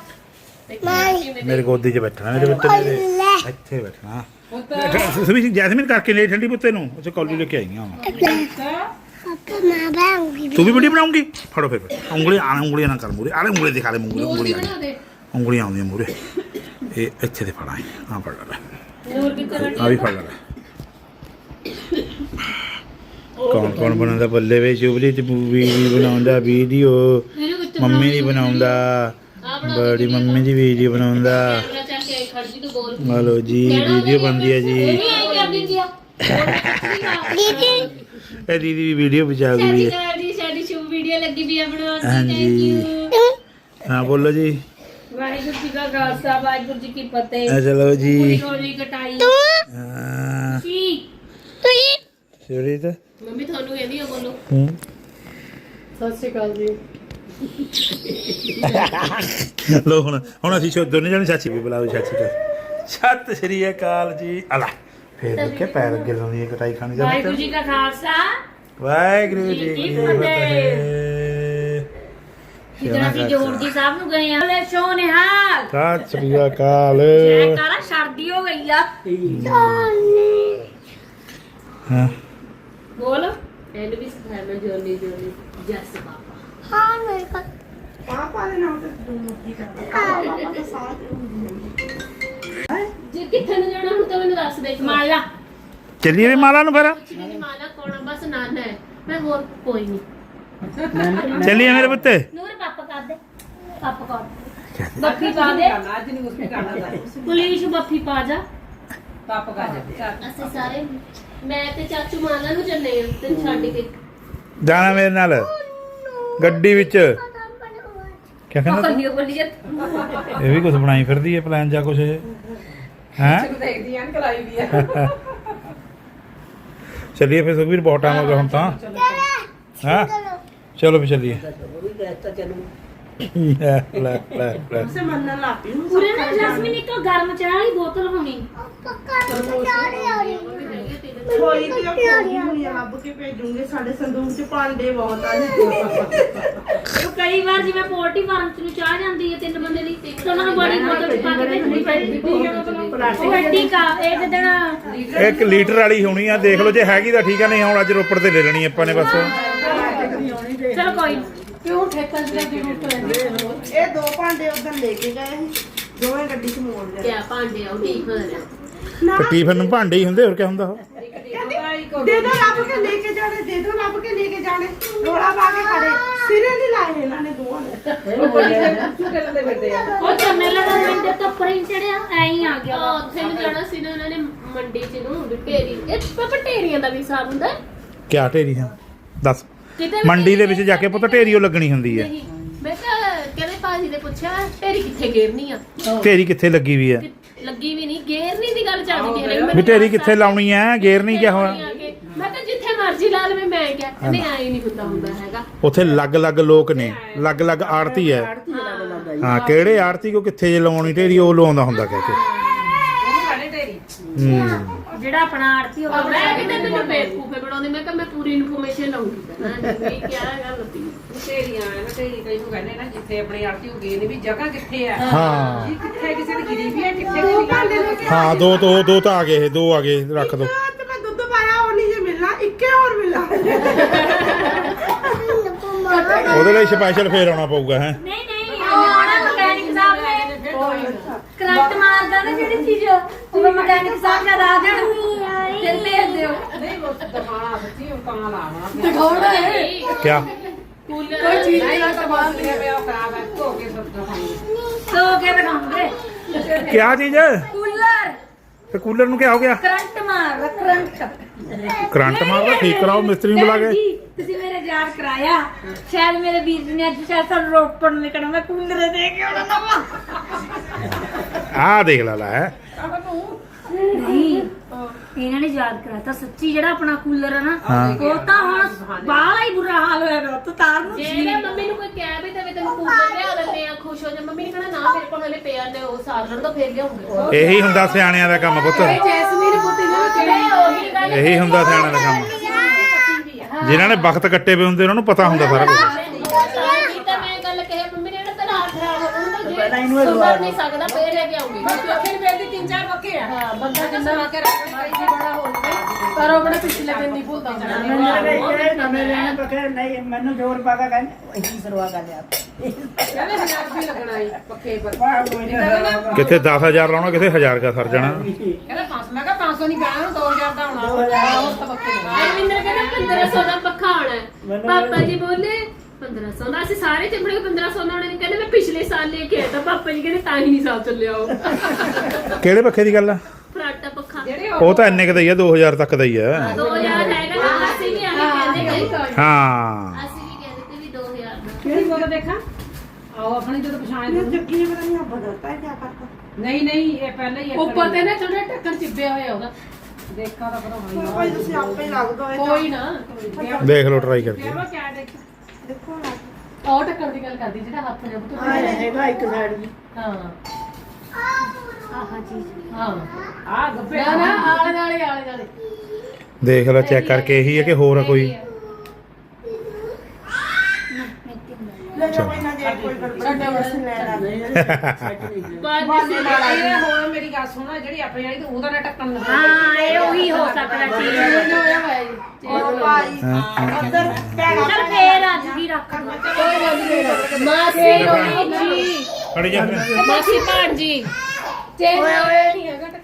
ਮੇਰੇ ਗੋਦੀ 'ਚ ਬੈਠਣਾ ਮੇਰੇ ਪੁੱਤ ਨੇ ਇੱਥੇ ਬੈਠਣਾ। ਸੁਭੀ ਜੈਸਮੀਨ ਕਰਕੇ ਲੈ ਠੰਡੀ ਪੁੱਤੇ ਨੂੰ ਅੱਛਾ ਕੌਲੀ ਲੈ ਕੇ ਆਈਆਂ ਵਾਂ। ਪਾਪਾ ਮੈਂ ਬਾਉਂਗੀ ਤੂੰ ਵੀ ਵੀਡੀਓ ਬਣਾਉਂਗੀ? ਫੜੋ ਫਿਰ। ਉਂਗਲੀ ਆ ਉਂਗਲੀਆਂ ਨਾ ਕਰ ਮੂਰੇ ਆਲੇ ਉਂਗਲੀ ਦਿਖਾ ਲੈ ਉਂਗਲੀ ਦੇ। ਉਂਗਲੀਆਂ ਆਉਂਦੀਆਂ ਮੂਰੇ ਇਹ ਇੱਥੇ ਤੇ ਫੜਾ ਆ ਫੜ ਲੈ ਆ ਵੀ ਫੜ ਲੈ ਕੌਣ ਕੌਣ ਬਣਾਉਂਦਾ? ਬੱਲੇ ਵੇ ਚੁਬਲੀ ਚ ਮੂਵੀ ਵੀ ਬਣਾਉਂਦਾ ਵੀਡੀਓ। ਮੰਮੀ ਨਹੀਂ ਬਣਾਉਂਦਾ। ਬੜੀ ਮੰਮੀ ਦੀ ਵੀਡੀਓ ਬਣਾਉਂਦਾ। ਕੇ ਤੂੰ ਹਲੋ ਜੀ ਵੀਡੀਓ ਬਣਦੀ ਹੈ ਜੀ। ਦਿੰਦੀ। ਇਹ ਦੀਦੀ ਵੀ ਵੀਡੀਓ ਬਚਾ ਗਈ ਹੈ ਸਾਡੀ ਸਾਡੀ ਸ਼ੂ ਵੀਡੀਓ ਲੱਗੀ ਵੀ ਆ ਬਣਾਉਣ ਹਾਂਜੀ। ਹਾਂ ਬੋਲੋ ਜੀ। ਵਾਹਿਗੁਰੂ ਜੀ ਕਾ ਖਾਲਸਾ ਵਾਹਿਗੁਰੂ ਜੀ ਕੀ ਫਤਿਹ। ਆ ਚਲੋ ਜੀ। ਰੋਲੀ ਕਟਾਈ। ਹਾਂ। ਜੀ ਸ਼ੁਰੀ ਤੇ ਮੰਮੀ ਤੁਹਾਨੂੰ ਕਹਿੰਦੀ ਆ ਬੋਲੋ। ਹੂੰ। ਸਤਿ ਸ਼੍ਰੀ ਅਕਾਲ ਜੀ। ਲੋ ਹੁਣ ਹੁਣ ਅਸੀਂ ਸ਼ੋ ਦੋਨੇ ਜਣੇ ਚਾਚੀ ਵੀ ਬੁਲਾਓ ਚਾਚੀ ਕਰ। ਸਤਿ ਸ਼੍ਰੀ ਅਕਾਲ ਜੀ। ਅਲਾ ਫੇਰ ਦੇਖੇ ਪੈਰ ਅੱਗੇ ਲਾਉਂਦੀ ਹੈ ਕਟਾਈ ਖਾਣੀ ਦਾ ਵਾਹਿਗੁਰੂ ਜੀ ਕਾ ਖਾਲਸਾ। ਵਾਹਿਗੁਰੂ ਜੀ ਕੀ ਫਤਿਹ। ਅਸੀਂ ਜੋੜ ਜੀ ਸਾਹਿਬ ਨੂੰ ਗਏ ਆ। ਲੈ ਸੋਨਿਹਾਲ ਸਤਿ ਸ਼੍ਰੀ ਅਕਾਲ। ਕਾਰਾ ਸਰਦੀ ਹੋ ਗਈ ਆ। ਹਾਂ। ਬੋਲ। ਇਹਨੂੰ ਵੀ ਸਿਖਾਇਆ ਮੈਂ ਜੋਨੀ ਜੋਨੀ ਜੱਸ ਹਾਂ ਮੇਰੇ ਕੋਲ। ਪਾਪਾ ਦੇ। ਨਾਮ ਤੇ ਤੂੰ ਮੁੱਕੀ ਕਰ ਜੇ ਕਿੱਥੇ ਨੂੰ ਜਾਣਾ ਹੁਣ ਤਾਂ ਮੈਨੂੰ ਦੱਸ ਦੇ ਮਾਲਾ ਚੱਲੀਏ ਵੀ ਮਾਲਾ ਨੂੰ ਫਿਰ। ਨਹੀਂ ਮਾਲਾ ਕੋਣਾ ਬਸ ਨਾਨਾ ਹੈ। ਮੈਂ ਹੋਰ ਕੋਈ ਨਹੀਂ। ਚੱਲੀਏ ਮੇਰੇ ਪੁੱਤੇ। ਨੂਰ ਪਾਪਾ ਕਰ ਦੇ। ਪਾਪਾ ਕਰ ਦੇ ਬੱਫੀ ਪਾ ਦੇ। ਅੱਜ ਨਹੀਂ ਵੀ ਕਰਨਾ ਦਾ ਪੁਲਿਸ ਬੱਫੀ ਪਾ ਜਾ। ਪਾਪਾ ਕਰ ਜਾ ਅਸੀਂ ਸਾਰੇ ਮੈਂ ਤੇ ਚਾਚੂ ਮਾਲਾ ਨੂੰ ਚੱਲੇ ਆ ਤੇ ਛੱਡ ਕੇ। ਜਾਣਾ ਮੇਰੇ ਨਾਲ। ਗੱਡੀ ਵਿੱਚ। ਕਿਆ ਕਹਿੰਦਾ ਤੂੰ? ਕੰਨੀਓ ਬੋਲੀ ਜਾ ਇਹ ਵੀ ਕੁਝ ਬਣਾਈ ਫਿਰਦੀ ਹੈ ਪਲਾਨ ਜਾਂ ਕੁਝ ਇਹ? ਹੈ? ਦੇਖਦੀ ਆਂ ਕਲਾਈ ਵੀ ਆ। ਚੱਲੀਏ ਫਿਰ ਸੁਖਵੀਰ ਬਹੁਤ ਟਾਈਮ ਹੋ ਗਿਆ ਹੁਣ ਤਾਂ। ਹਾਂ? ਚਲੋ ਫਿਰ ਚੱਲੀਏ। ਲੈ ਲੈ ਲੈ ਲੈ। ਪੂਰੇ ਨਾ ਜਸਮੀਨ ਇੱਕ ਗਰਮ ਚਾਹ ਵਾਲੀ ਬੋਤਲ ਹੋਣੀ। ਪੱਕਾ ਨਹੀਂ ਆ ਰਹੀ। ਕੋਈ ਤੇ ਆਪਣੀ ਹੁਣੀ ਲੱਭ ਕੇ ਭੇਜੂਗੇ ਸਾਡੇ ਸੰਦੂਕ ਚ ਭਾਂਡੇ ਬਹੁਤ ਆ ਜੀ। ਉਹ ਕਈ ਵਾਰ ਜਿਵੇਂ ਪੋਲਟਰੀ ਫਾਰਮ ਚ ਨੂੰ ਚਾਹ ਜਾਂਦੀ ਹੈ ਤਿੰਨ ਬੰਦੇ ਦੀ ਤੇ ਉਹਨਾਂ ਨੂੰ ਬੜੀ ਚ ਪਾ ਕੇ ਭੇਜਣੀ ਪੈਂਦੀ ਉਹ ਐਡੀ ਕਾ ਇਹ ਦਿਨ ਇੱਕ ਲੀਟਰ ਵਾਲੀ ਹੋਣੀ ਆ ਦੇਖ ਲਓ ਜੇ ਹੈਗੀ ਤਾਂ ਠੀਕ ਆ ਨਹੀਂ ਹੁਣ ਅੱਜ ਰੋਪੜ ਤੇ ਲੈ ਲੈਣੀ ਆਪਾਂ ਨੇ ਬਸ। ਚਲੋ ਕੋਈ ਨੀ। ਕਿਉਂ ਠੇਕਾ ਜਿਹੜਾ ਰੁਕ ਲੈਂਦੇ ਇਹ ਦੋ ਭਾਂਡੇ ਉਧਰ ਲੈ ਕੇ ਗਏ ਸੀ ਦੋਵੇਂ ਗੱਡੀ ਚ ਮੋੜ ਲਿਆ। ਕਿਆ ਭਾਂਡੇ ਆ ਉਹ ਠੀਕ ਹੋ ਰਿਹਾ ਤੇ ਟੀਫਨ ਨੂੰ ਭਾਂਡੇ ਹੀ ਹੁੰਦੇ ਹੋਰ ਕੀ ਹੁੰਦਾ? ਉਹ ਦੇ ਦੋ ਲੱਭ ਕੇ ਲੈ ਕੇ ਜਾਣੇ ਦੇ ਦੋ ਲੱਭ ਕੇ ਲੈ ਕੇ ਜਾਣੇ। ਰੋਲਾ ਪਾ ਕੇ ਖੜੇ। ਸਿਰੇ ਨਹੀਂ ਲਾਏ ਇਹਨਾਂ ਨੇ ਦੋਵਾਂ ਨੇ। ਉਹ ਚੰਨੇ ਲਗਾ ਮਿੰਟ ਤੋਂ ਪ੍ਰਿੰਟ ਚੜਿਆ ਐਂ ਹੀ ਆ ਗਿਆ। ਆ ਉੱਥੇ ਨੂੰ ਜਾਣਾ ਸੀ ਨਾ ਉਹਨਾਂ ਨੇ ਮੰਡੀ ਚ ਨੂੰ ਢੇਰੀ। ਇਹ ਪਾਪਾ ਢੇਰੀਆਂ ਦਾ ਵੀ ਹਿਸਾਬ ਹੁੰਦਾ ਹੈ? ਕਿਆ ਢੇਰੀ ਹੈ ਦੱਸ। ਕਿਤੇ ਵੀ ਮੰਡੀ ਦੇ ਵਿੱਚ ਜਾ ਕੇ ਪੁੱਤ ਢੇਰੀ ਉਹ ਲੱਗਣੀ ਹੁੰਦੀ ਹੈ। ਨਹੀਂ। ਮੈਂ ਕਿਹਾ ਕਹਿੰਦੇ ਭਾਜੀ ਨੇ ਪੁੱਛਿਆ ਢੇਰੀ ਕਿੱਥੇ ਗੇਰਨੀ ਆ? ਢੇਰੀ ਕਿੱਥੇ ਲੱਗੀ ਵੀ ਹੈ ਲੱਗੀ ਵੀ ਨਹੀਂ ਗੇਰਨੀ ਦੀ ਗੱਲ ਚੱਲਦੀ ਪਈ ਹੈ ਵੀ ਢੇਰੀ ਕਿੱਥੇ ਲਾਉਣੀ ਹੈ ਗੇਰ ਨਹੀਂ ਕਿਆ ਹੋਇਆ ਮੈਂ ਤਾਂ ਜਿੱਥੇ ਮਰਜ਼ੀ ਲਾ ਲਵੇ ਮੈਂ ਕਿਹਾ ਕਹਿੰਦੇ ਆਈ ਨਹੀਂ ਹੁੰਦਾ ਹੁੰਦਾ ਹੈਗਾ। ਉੱਥੇ ਲੱਗ-ਲੱਗ ਲੋਕ ਨੇ ਲੱਗ-ਲੱਗ ਆੜਤੀ ਹੈ ਹਾਂ ਕਿਹੜੇ ਆੜਤੀ ਕੋ ਕਿੱਥੇ ਜੇ ਲਾਉਣੀ ਢੇਰੀ ਉਹ ਲਵਾਉਂਦਾ ਹੁੰਦਾ ਕਹਿ ਕੇ। ਹੂੰ। ਜਿਹੜਾ ਆਪਣਾ ਆੜਤੀ ਆ ਮੈਂ ਕਿਤੇ ਮੈਨੂੰ ਬੇਵਕੂਫੇ ਬਣਾਉਂਦੇ ਮੈਂ ਕਿਹਾ ਮੈਂ ਪੂਰੀ ਇਨਫੋਰਮੇਸ਼ਨ ਲਵਾਂਗੀ ਹਾਂ ਜੀ ਕੀ ਗੱਲ ਹੁੰਦੀ ਢੇਰੀਆਂ ਆ ਨਾ ਢੇਰੀ ਕਈ ਨੂੰ ਕਹਿੰਦੇ ਨਾ ਜਿੱਥੇ ਆਪਣੀ ਆਰਤੀ ਹੋ ਗਈ ਨੇ ਵੀ ਜਗ੍ਹਾ ਕਿੱਥੇ ਆ ਹਾਂ। ਜੀ ਕਿੱਥੇ ਕਿਸੇ ਦੀ ਗਿਰੀ ਵੀ ਹੈ ਕਿੱਥੇ ਕਿਸੇ ਭਾਂਡੇ ਲੈ ਕੇ ਹਾਂ ਦੋ ਦੋ ਦੋ ਤਾਂ ਆ ਗਏ ਇਹ, ਦੋ ਆ ਗਏ ਰੱਖ ਦੋ। ਤੇ ਮੈਂ ਦੁੱਧ ਪਾਇਆ ਉਹ ਨਹੀਂ ਜੇ ਮਿਲਣਾ ਇੱਕੇ ਹੋਰ ਮਿਲਣਾ। ਉਹਦੇ ਲਈ ਸਪੈਸ਼ਲ ਫੇਰ ਆਉਣਾ ਪਊਗਾ ਹੈ? ਨਹੀਂ ਨਹੀਂ ਆਉਣਾ ਮਕੈਨਿਕ ਸਾਹਿਬ ਨੇ ਕਰੰਟ ਮਾਰਦਾ ਨਾ ਜਿਹੜੀ ਚੀਜ਼ ਉਹ ਮਕੈਨਿਕ ਸਾਹਿਬ ਦਾ ਦੱਸ ਦੇਣ ਫਿਰ ਭੇਜ ਦਿਓ। ਨਹੀਂ ਉਹ ਦਿਖਾਣਾ ਸੱਚੀ ਉਹ ਕਾਂ ਲਾਣਾ ਦਿਖਾਉਣਾ ਹੈ। ਕਿਆ? ਕੂਲਰ ਕੋਈ ਚੀਜ਼ ਨਹੀਂ ਦਾ ਉਹ ਸਮਾਨ ਲਿਆ ਪਿਆ ਉਹ ਖਰਾਬ ਹੈ ਧੋ ਕੇ ਸਭ ਦਿਖਾਉਂਗੇ ਸੋ ਕੇ ਦਿਖਾਉਂਗੇ ਕਿਆ ਚੀਜ਼ ਕੂਲਰ। ਤੇ ਕੂਲਰ ਨੂੰ ਕਿਆ ਹੋ ਗਿਆ? ਕਰੰਟ ਮਾਰ ਕਰੰਟ। ਕਰੰਟ ਮਾਰਦਾ ਠੀਕ ਕਰਾਓ ਮਿਸਤਰੀ ਨੂੰ ਬੁਲਾ ਕੇ। ਜੀ, ਤੁਸੀਂ ਮੇਰੇ ਯਾਦ ਕਰਾਇਆ। ਸ਼ਾਇਦ ਮੇਰੇ ਵੀਰ ਨੇ ਅੱਜ ਸ਼ਾਇਦ ਸਾਨੂੰ ਰੋਪੜ ਨਿਕਲਣਾ ਮੈਂ ਕੂਲਰ ਦੇ ਕੇ ਆਉਣਾ ਨਵਾਂ ਆਹ ਦੇਖ ਲਾ ਲੈ। ਨਹੀਂ ਇਹਨਾਂ ਨੇ ਯਾਦ ਕਰਾਤਾ ਸੱਚੀ ਜਿਹੜਾ ਆਪਣਾ ਕੂਲਰ ਹੈ ਨਾ ਹਾਂ। ਉਹ ਤਾਂ ਹੁਣ ਬਾਹਲਾ ਹੀ ਬੁਰਾ ਹਾਲ ਹੋਇਆ ਪਿਆ ਉੱਤ ਤਾਰ ਨੂੰ। ਜੇ ਮੈਂ ਮੰਮੀ ਨੂੰ ਕੋਈ ਕਹਿ ਵੀ ਦੇਵੇ ਤੈਨੂੰ ਕੂਲਰ ਲਿਆ ਦਿੰਦੇ ਆ ਖੁਸ਼ ਹੋ ਜਾ। ਮੰਮੀ ਨੇ ਕਹਿਣਾ ਨਾ ਮੇਰੇ ਕੋਲ ਹਲੇ ਪਿਆ ਨੇ ਉਹ ਸਾਰਨ ਤੋਂ ਫੇਰ ਲਿਆਉਂਗੇ। ਇਹੀ ਹੁੰਦਾ ਸਿਆਣਿਆਂ ਦਾ ਕੰਮ ਪੁੱਤ। ਜੈਸਮੀਨ ਪੁੱਤੀ ਨੇ ਮੈਂ ਉਹੀ ਗੱਲ ਇਹੀ ਹੁੰਦਾ ਸਿਆਣਿਆਂ ਦਾ ਕੰਮ। ਜਿਨ੍ਹਾਂ ਨੇ ਵਕਤ ਕੱਟੇ ਪਏ ਹੁੰਦੇ ਉਹਨਾਂ ਨੂੰ ਪਤਾ ਹੁੰਦਾ ਸਾਰਾ ਕੁਝ ਸਾਡੀ ਤਾਂ ਮੈਂ ਗੱਲ ਕਹੀ ਮੰਮੀ ਨੇ ਕਹਿੰਦਾ ਤੇਰਾ ਹੱਥ ਖਰਾਬ ਸੁਧਰ ਨਹੀਂ ਸਕਦਾ ਫੇਰ ਲੈ ਕੇ ਆਉਂਗੀ। ਫਿਰ ਮੇਰੀ ਤਿੰਨ ਚਾਰ ਪੱਕੇ ਆ। ਹਾਂ ਬੰਦਾ ਜਿੰਨਾ ਆ ਕੇ ਰੱਖ ਲਈ ਜੀ ਬੜਾ ਹੋ ਜਾਵੇ। ਪਰ ਉਹ ਬੜੇ ਪਿਛਲੇ ਦਿਨ ਨਹੀਂ ਭੁੱਲਦਾ ਹੁੰਦਾ ਨਵੇਂ ਲੈਣੇ ਪਕੜ ਨਹੀਂ ਮੈਨੂੰ ਜ਼ੋਰ ਪਾ ਕੇ ਕਹਿੰਦੇ ਇਹੀ ਸਰਵਾ ਕਰ ਲਿਆ। ਕਹਿੰਦੇ ਹਜ਼ਾਰ ਰੁਪਏ ਲੱਗਣਾ ਹੀ ਪੱਕੇ। ਪਰ ਵਾਹ ਕੋਈ ਨਾ ਕਿੱਥੇ 10000 ਲਾਉਣਾ ਕਿਤੇ 1000 ਦਾ ਸਰ ਜਾਣਾ? ਕਹਿੰਦਾ 500 ਮੈਂ ਕਿਹਾ 500 ਨਹੀਂ ਕਹਿਣਾ 2000 ਦਾ ਹੋਣਾ ਉਸ ਤਾਂ ਪੱਕੇ ਅਰਵਿੰਦਰ ਕਹਿੰਦਾ 1500 ਦਾ ਪੱਖਾ ਆਣਾ ਹੈ ਪਾਪਾ ਜੀ ਬੋਲੇ 1500 ਦਾ। ਅਸੀਂ ਸਾਰੇ ਚਿੰਬੜੇ 1500 ਦਾ ਆਉਣਾ ਨਹੀਂ ਕਹਿੰਦੇ ਮੈਂ ਪਿਛਲੇ ਸਾਲ ਲੈ ਕੇ ਆਇਆ ਤਾਂ ਪਾਪਾ ਜੀ ਕਹਿੰਦੇ ਤਾਂ ਹੀ ਨਹੀਂ ਸਾਲ ਚੱਲਿਆ ਉਹ। ਕਿਹੜੇ ਪੱਖੇ ਦੀ ਗੱਲ ਆ? ਫਰਾਟਾ ਪੱਖਾ। ਜਿਹੜੇ ਉਹ ਤਾਂ ਇੰਨੇ ਕੁ ਦਾ ਹੀ ਆ 2000 ਤੱਕ ਦਾ ਹੀ ਆ। 2000 ਹੈਗਾ ਨਾ ਅਸੀਂ ਵੀ ਆਹੀ ਕਹਿੰਦੇ ਹਾਂ ਅਸੀਂ ਵੀ ਕਹਿੰਦੇ ਤੇ ਵੀ 2000 ਦਾ। ਕਿਹੜੀ ਬੋਲ ਦੇਖਾਂ? ਆਓ ਆਪਣੀ ਜਦੋਂ ਪਛਾਣ ਇਹ ਜੱਗੀ ਨੇ ਪਤਾ ਨਹੀਂ ਆ ਬਦਲਤਾ ਹੈ ਕਿਆ ਕਰਤਾ। ਨਹੀਂ ਨਹੀਂ ਇਹ ਪਹਿਲਾਂ ਹੀ ਉੱਪਰ ਤੇ ਨਾ ਥੋੜਾ ਢੱਕਣ ਚਿੱਬਿਆ ਹੋਇਆ ਉਹਦਾ। ਦੇਖਾ ਤਾਂ ਪਤਾ ਹੋਣੀ ਕੋਈ ਤੁਸੀਂ ਆਪੇ ਹੀ ਲੱਗ ਦੋ ਇਹ ਕੋਈ ਨਾ। ਦੇਖ ਲਓ ਟਰਾਈ ਕਰਕੇ ਕਿਹਾ ਕਿਆ ਦੇਖ? ਦੇਖੋ ਨਾ। ਢੱਕਣ ਦੀ ਗੱਲ ਕਰਦੀ ਜਿਹੜਾ ਹੱਥ ਨੇ ਬੁੱਤ ਹਾਂ ਹੈਗਾ ਇੱਕ ਸਾਈਡ ਜੀ ਹਾਂ। ਆਹ ਚੀਜ਼ ਹਾਂ ਆ ਗੱਬੇ ਨਾ ਨਾ ਆਲੇ ਨਾਲੇ ਆਲੇ ਨਾਲੇ। ਦੇਖ ਲਓ ਚੈੱਕ ਕਰਕੇ ਇਹੀ ਹੈ ਕਿ ਹੋਰ ਆ ਕੋਈ? ਨਾਲ ਆਈ ਇਹ ਹੋਇਆ ਮੇਰੀ ਗੱਲ ਸੁਣਾ ਜਿਹੜੀ ਆਪਣੀ ਵਾਲੀ ਤੇ ਉਹਦਾ ਨਾ ਟੱਕਣ ਲੱਗਾ ਹਾਂ ਇਹ ਉਹੀ ਹੋ ਸਕਦਾ ਚੀਜ਼ ਉਹ ਭਾਈ ਉਧਰ ਭੈਣਾ ਚਲ ਫੇਰ ਅੱਜ ਦੀ ਰੱਖ ਲਓ ਮਾਸੀ ਹੋਣੀ ਜੀ। ਖੜੀ ਜਾ ਫਿਰ। ਮਾਸੀ ਭਾਣਜੀ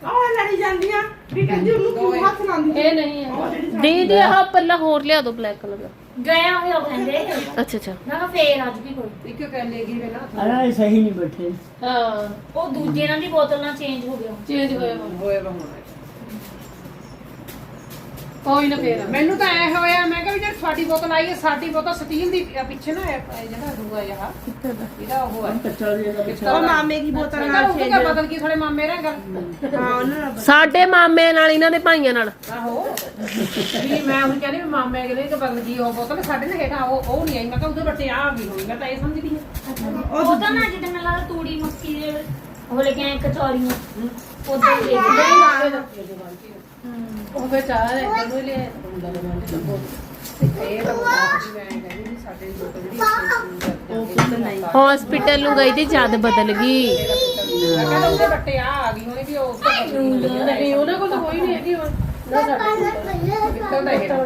ਉਹ ਲੜੀ ਜਾਂਦੀਆਂ। ਵੀ ਕਹਿੰਦੀ ਉਹਨੂੰ ਕਿਉਂ ਹੱਥ ਲਾਉਂਦੀ। ਇਹ ਨਹੀਂ ਹੈ। ਦੇ ਦੇ ਆਹ ਪੱਲਾ ਹੋਰ ਲਿਆ ਦੋ ਬਲੈਕ ਕਲਰ ਦਾ। ਗਿਆ ਹੋਇਆ ਕਹਿੰਦੇ। ਅੱਛਾ ਅੱਛਾ। ਮੈਂ ਕਿਹਾ ਫੇਰ ਅੱਜ ਵੀ ਕੋਈ। ਇੱਕ ਕਹਿ ਲੇਗੀ ਵੇਲਾ ਅਰੇ ਸਹੀ ਨਹੀਂ ਬੈਠੇ। ਹਾਂ ਉਹ ਦੂਜੇ ਨਾਲ ਦੀ ਬੋਤਲ ਨਾਲ ਚੇਂਜ ਹੋ ਗਿਆ ਚੇਂਜ ਹੋਇਆ। ਹੋਇਆ। ਹੁਣ ਕੋਈ ਨਾ ਫੇਰ। ਮੈਨੂੰ ਤਾਂ ਐ ਹੋਇਆ ਮੈਂ ਕਿਹਾ ਵੀ ਜੇ ਸਾਡੀ ਬੋਤਲ ਆਈ ਹੈ ਸਾਡੀ ਬੋਤਲ ਸਟੀਲ ਦੀ ਆ ਪਿੱਛੇ ਨਾ ਇਹ ਜਿਹੜਾ ਦੂਆ ਜਿਹਾ ਇਹਦਾ ਉਹ ਹੈ। ਕੱਚਾ ਜਿਹਾ ਪਿੱਤਲ ਉਹ ਦਾ। ਮਾਮੇ ਦੀ ਬੋਤਲ ਨਾਲ ਉਹ ਬਦਲ ਮਾਮੇ ਨਾਲ ਗੱਲ? ਹਾਂ ਉਹਨਾਂ ਨਾਲ ਸਾਡੇ ਮਾਮੇ ਨਾਲ ਇਹਨਾਂ ਦੇ ਭਾਈਆਂ ਨਾਲ। ਆਹੋ। ਵੀ ਮੈਂ ਹੁਣ ਕਹਿੰਦੀ ਵੀ ਮਾਮੇ ਅਗਲੇ ਕਿ ਬਦਲ ਗਈ ਉਹ ਬੋਤਲ ਸਾਡੇ ਨਾਲ ਹੇਠਾਂ ਉਹ ਉਹ ਨਹੀਂ ਆਈ। ਮੈਂ ਕਿਹਾ ਉਹਦੇ ਬੱਟੇ ਆ ਗਈ ਹੋਣੀ। ਮੈਂ ਤਾਂ ਇਹ ਸਮਝਦੀ ਹਾਂ। ਉਹ ਤਾਂ ਨਾ ਜਿੱਦਾਂ ਮੈਨੂੰ ਲੱਗਦਾ ਤੂੜੀ ਮੱਕੀ ਦੇ ਉਹ ਲੈ ਕੇ ਆਏ ਕਚੌਰੀਆਂ ਉਦੋਂ ਦੇ ਉਹ ਫੇਰ ਚਾਹ ਲਿਆ ਹੁੰਦਾ ਲੱਭੋ ਇਹ ਤਾਂ ਮੈਂ ਕਹਿੰਦੀ ਦੀ ਹਸਪੀਟਲ ਨੂੰ ਗਈ ਤੇ ਜਦ ਬਦਲ ਗਈ ਮੈਂ ਕਹਿੰਦਾ ਉਹਦੇ ਬੱਟੇ ਆ ਆ ਗਈ ਹੋਣੀ ਵੀ ਉਹ ਉੱਤੇ ਬਦਲ ਗਈ ਨਹੀਂ ਉਹਨਾਂ ਕੋਲ ਤਾਂ ਕੋਈ ਨਹੀਂ ਹੈਗੀ ਹੁਣ ਨਾ ਸਾਡੇ ਪਿੱਤਲ ਦਾ ਹੇਠਾਂ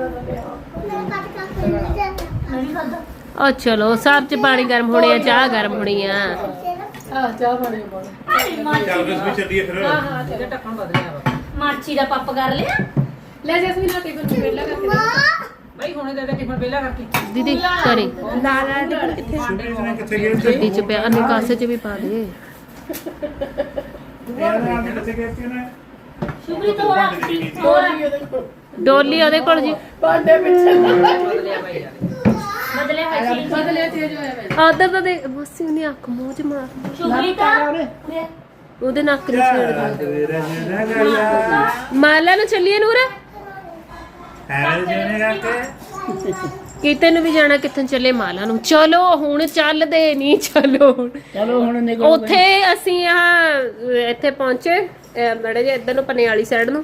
ਨਹੀਂ ਖਾਦਾ ਉਹ ਚਲੋ ਸਭ ਚ ਪਾਣੀ ਗਰਮ ਹੋਣੇ ਆ ਚਾਹ ਗਰਮ ਹੋਣੀ ਆ ਆ ਚਾਹ ਪਾਣੀ ਪਾਉਣਾ ਚੱਲ ਬਸ ਵੀ ਚੱਲੀਏ ਫਿਰ ਹਾਂ ਹਾਂ ਇਹਦੇ ਢੱਕਣ ਬਦਲਿਆ ਵਾ ਮਾਛੀ ਦਾ ਪੱਪ ਕਰ ਲਿਆ। ਲੈ ਜੈਸਮੀਨ ਨਾ ਟੇਬਲ ਤੇ ਪਹਿਲਾਂ ਕਰਕੇ ਦੇ। ਬਈ ਹੁਣੇ ਦੇ ਦੇ ਟਿਫਨ ਪਹਿਲਾਂ ਕਰਕੇ। ਦੀਦੀ ਕਰੀ। ਨਾਲ ਨਾਲ ਕਿੱਥੇ ਨੇ ਕਿੱਥੇ ਗਏ ਗੱਡੀ ਚ ਪਿਆ ਅਨੂ ਕਾਸੇ ਚ ਵੀ ਪਾ ਦੇ ਯਾਰ ਆਪ ਕਿੱਥੇ ਗਏ ਸੀ ਨੇ? ਸ਼ੁਭਰੀ ਤੋੜਾ ਤੋੜਾ ਡੋਲੀ ਉਹਦੇ ਕੋਲ। ਜੀ। ਬਦਲਿਆ ਬਾਈ ਯਾਰ। ਬਦਲੇ ਹੋਏ ਸੀ ਬਦਲਿਆ ਹੋਇਆ ਆਦਰ ਤਾਂ ਦੇ ਮਸੀ ਉਹਨੇ ਅੱਖ ਮੂੰਹ ਚ ਮਾਰ ਸ਼ੁਭਰੀ ਤਾਂ ਉਹਦੇ ਨੱਕ ਨੂੰ ਛੇੜ ਦੇ ਮਾਲਾ ਨੂੰ ਚੱਲੀਏ ਨੂਰ? ਐਵੇਂ ਜਨੇ ਕਰਕੇ ਕਿਤੇ ਨੂੰ ਵੀ ਜਾਣਾ ਕਿੱਥੇ ਚੱਲੇ ਮਾਲਾ ਨੂੰ? ਚਲੋ ਹੁਣ ਚੱਲਦੇ ਨਹੀਂ ਚਲੋ ਹੁਣ। ਚਲੋ ਹੁਣ ਨਿਕਲ ਉੱਥੇ ਅਸੀਂ ਆ ਇੱਥੇ ਪਹੁੰਚੇ। ਮੜੇ ਜੇ ਇੱਧਰ ਨੂੰ ਪਨੇ ਵਾਲੀ ਸਾਈਡ ਨੂੰ।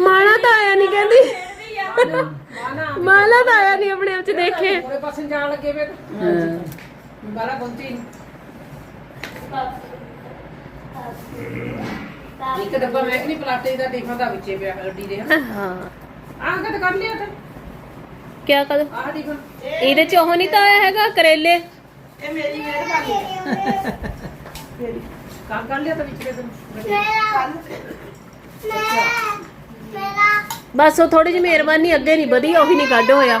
ਮਾਲਾ ਤਾਂ ਆਇਆ ਨਹੀਂ ਕਹਿੰਦੀ। ਮਾਲਾ ਤਾਂ ਆਇਆ ਨਹੀਂ ਆਪਣੇ ਆਪ ਚ ਦੇਖੇ। ਉਹਦੇ ਪਾਸੇ ਜਾਣ ਲੱਗੇ ਵੇ ਹਾਂ। ਬਾਲਾ ਗੁੰਤੀ। ਇੱਕ ਡੱਬਾ ਮੈਂ ਨਹੀਂ ਪਲਾਟੇ ਦਾ ਟਿਫਨ ਦਾ ਵਿੱਚੇ ਪਿਆ ਗੱਡੀ ਦੇ ਹਾਂ। ਆਹ ਕਦ ਕਰ ਲਿਆ ਤੇ ਕਿਆ ਕਰ ਆਹ ਟਿਫਨ ਇਹਦੇ ਚ ਉਹ ਨਹੀਂ ਤਾਂ ਆਇਆ ਹੈਗਾ ਕਰੇਲੇ। ਇਹ ਮੇਰੀ ਮਿਹਰਬਾਨੀ ਹੈ ਮੇਰੀ। ਕੰਮ ਕਰ ਲਿਆ ਤਾਂ ਵਿੱਚ ਦੇ ਬਸ ਉਹ ਥੋੜੀ ਜਿਹੀ ਮਿਹਰਬਾਨੀ ਅੱਗੇ ਨਹੀਂ ਵਧੀ ਉਹੀ ਨਹੀਂ ਕੱਢ ਹੋਇਆ।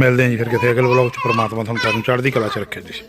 ਮਿਲਦੇ ਹਾਂ ਜੀ ਫਿਰ ਕਿਤੇ, ਅਗਲੇ ਵਲੌਗ ਚ ਪਰਮਾਤਮਾ ਤੁਹਾਨੂੰ ਨੂੰ ਚੜ੍ਹਦੀ ਕਲਾ ਚ ਰੱਖੇ ਜੀ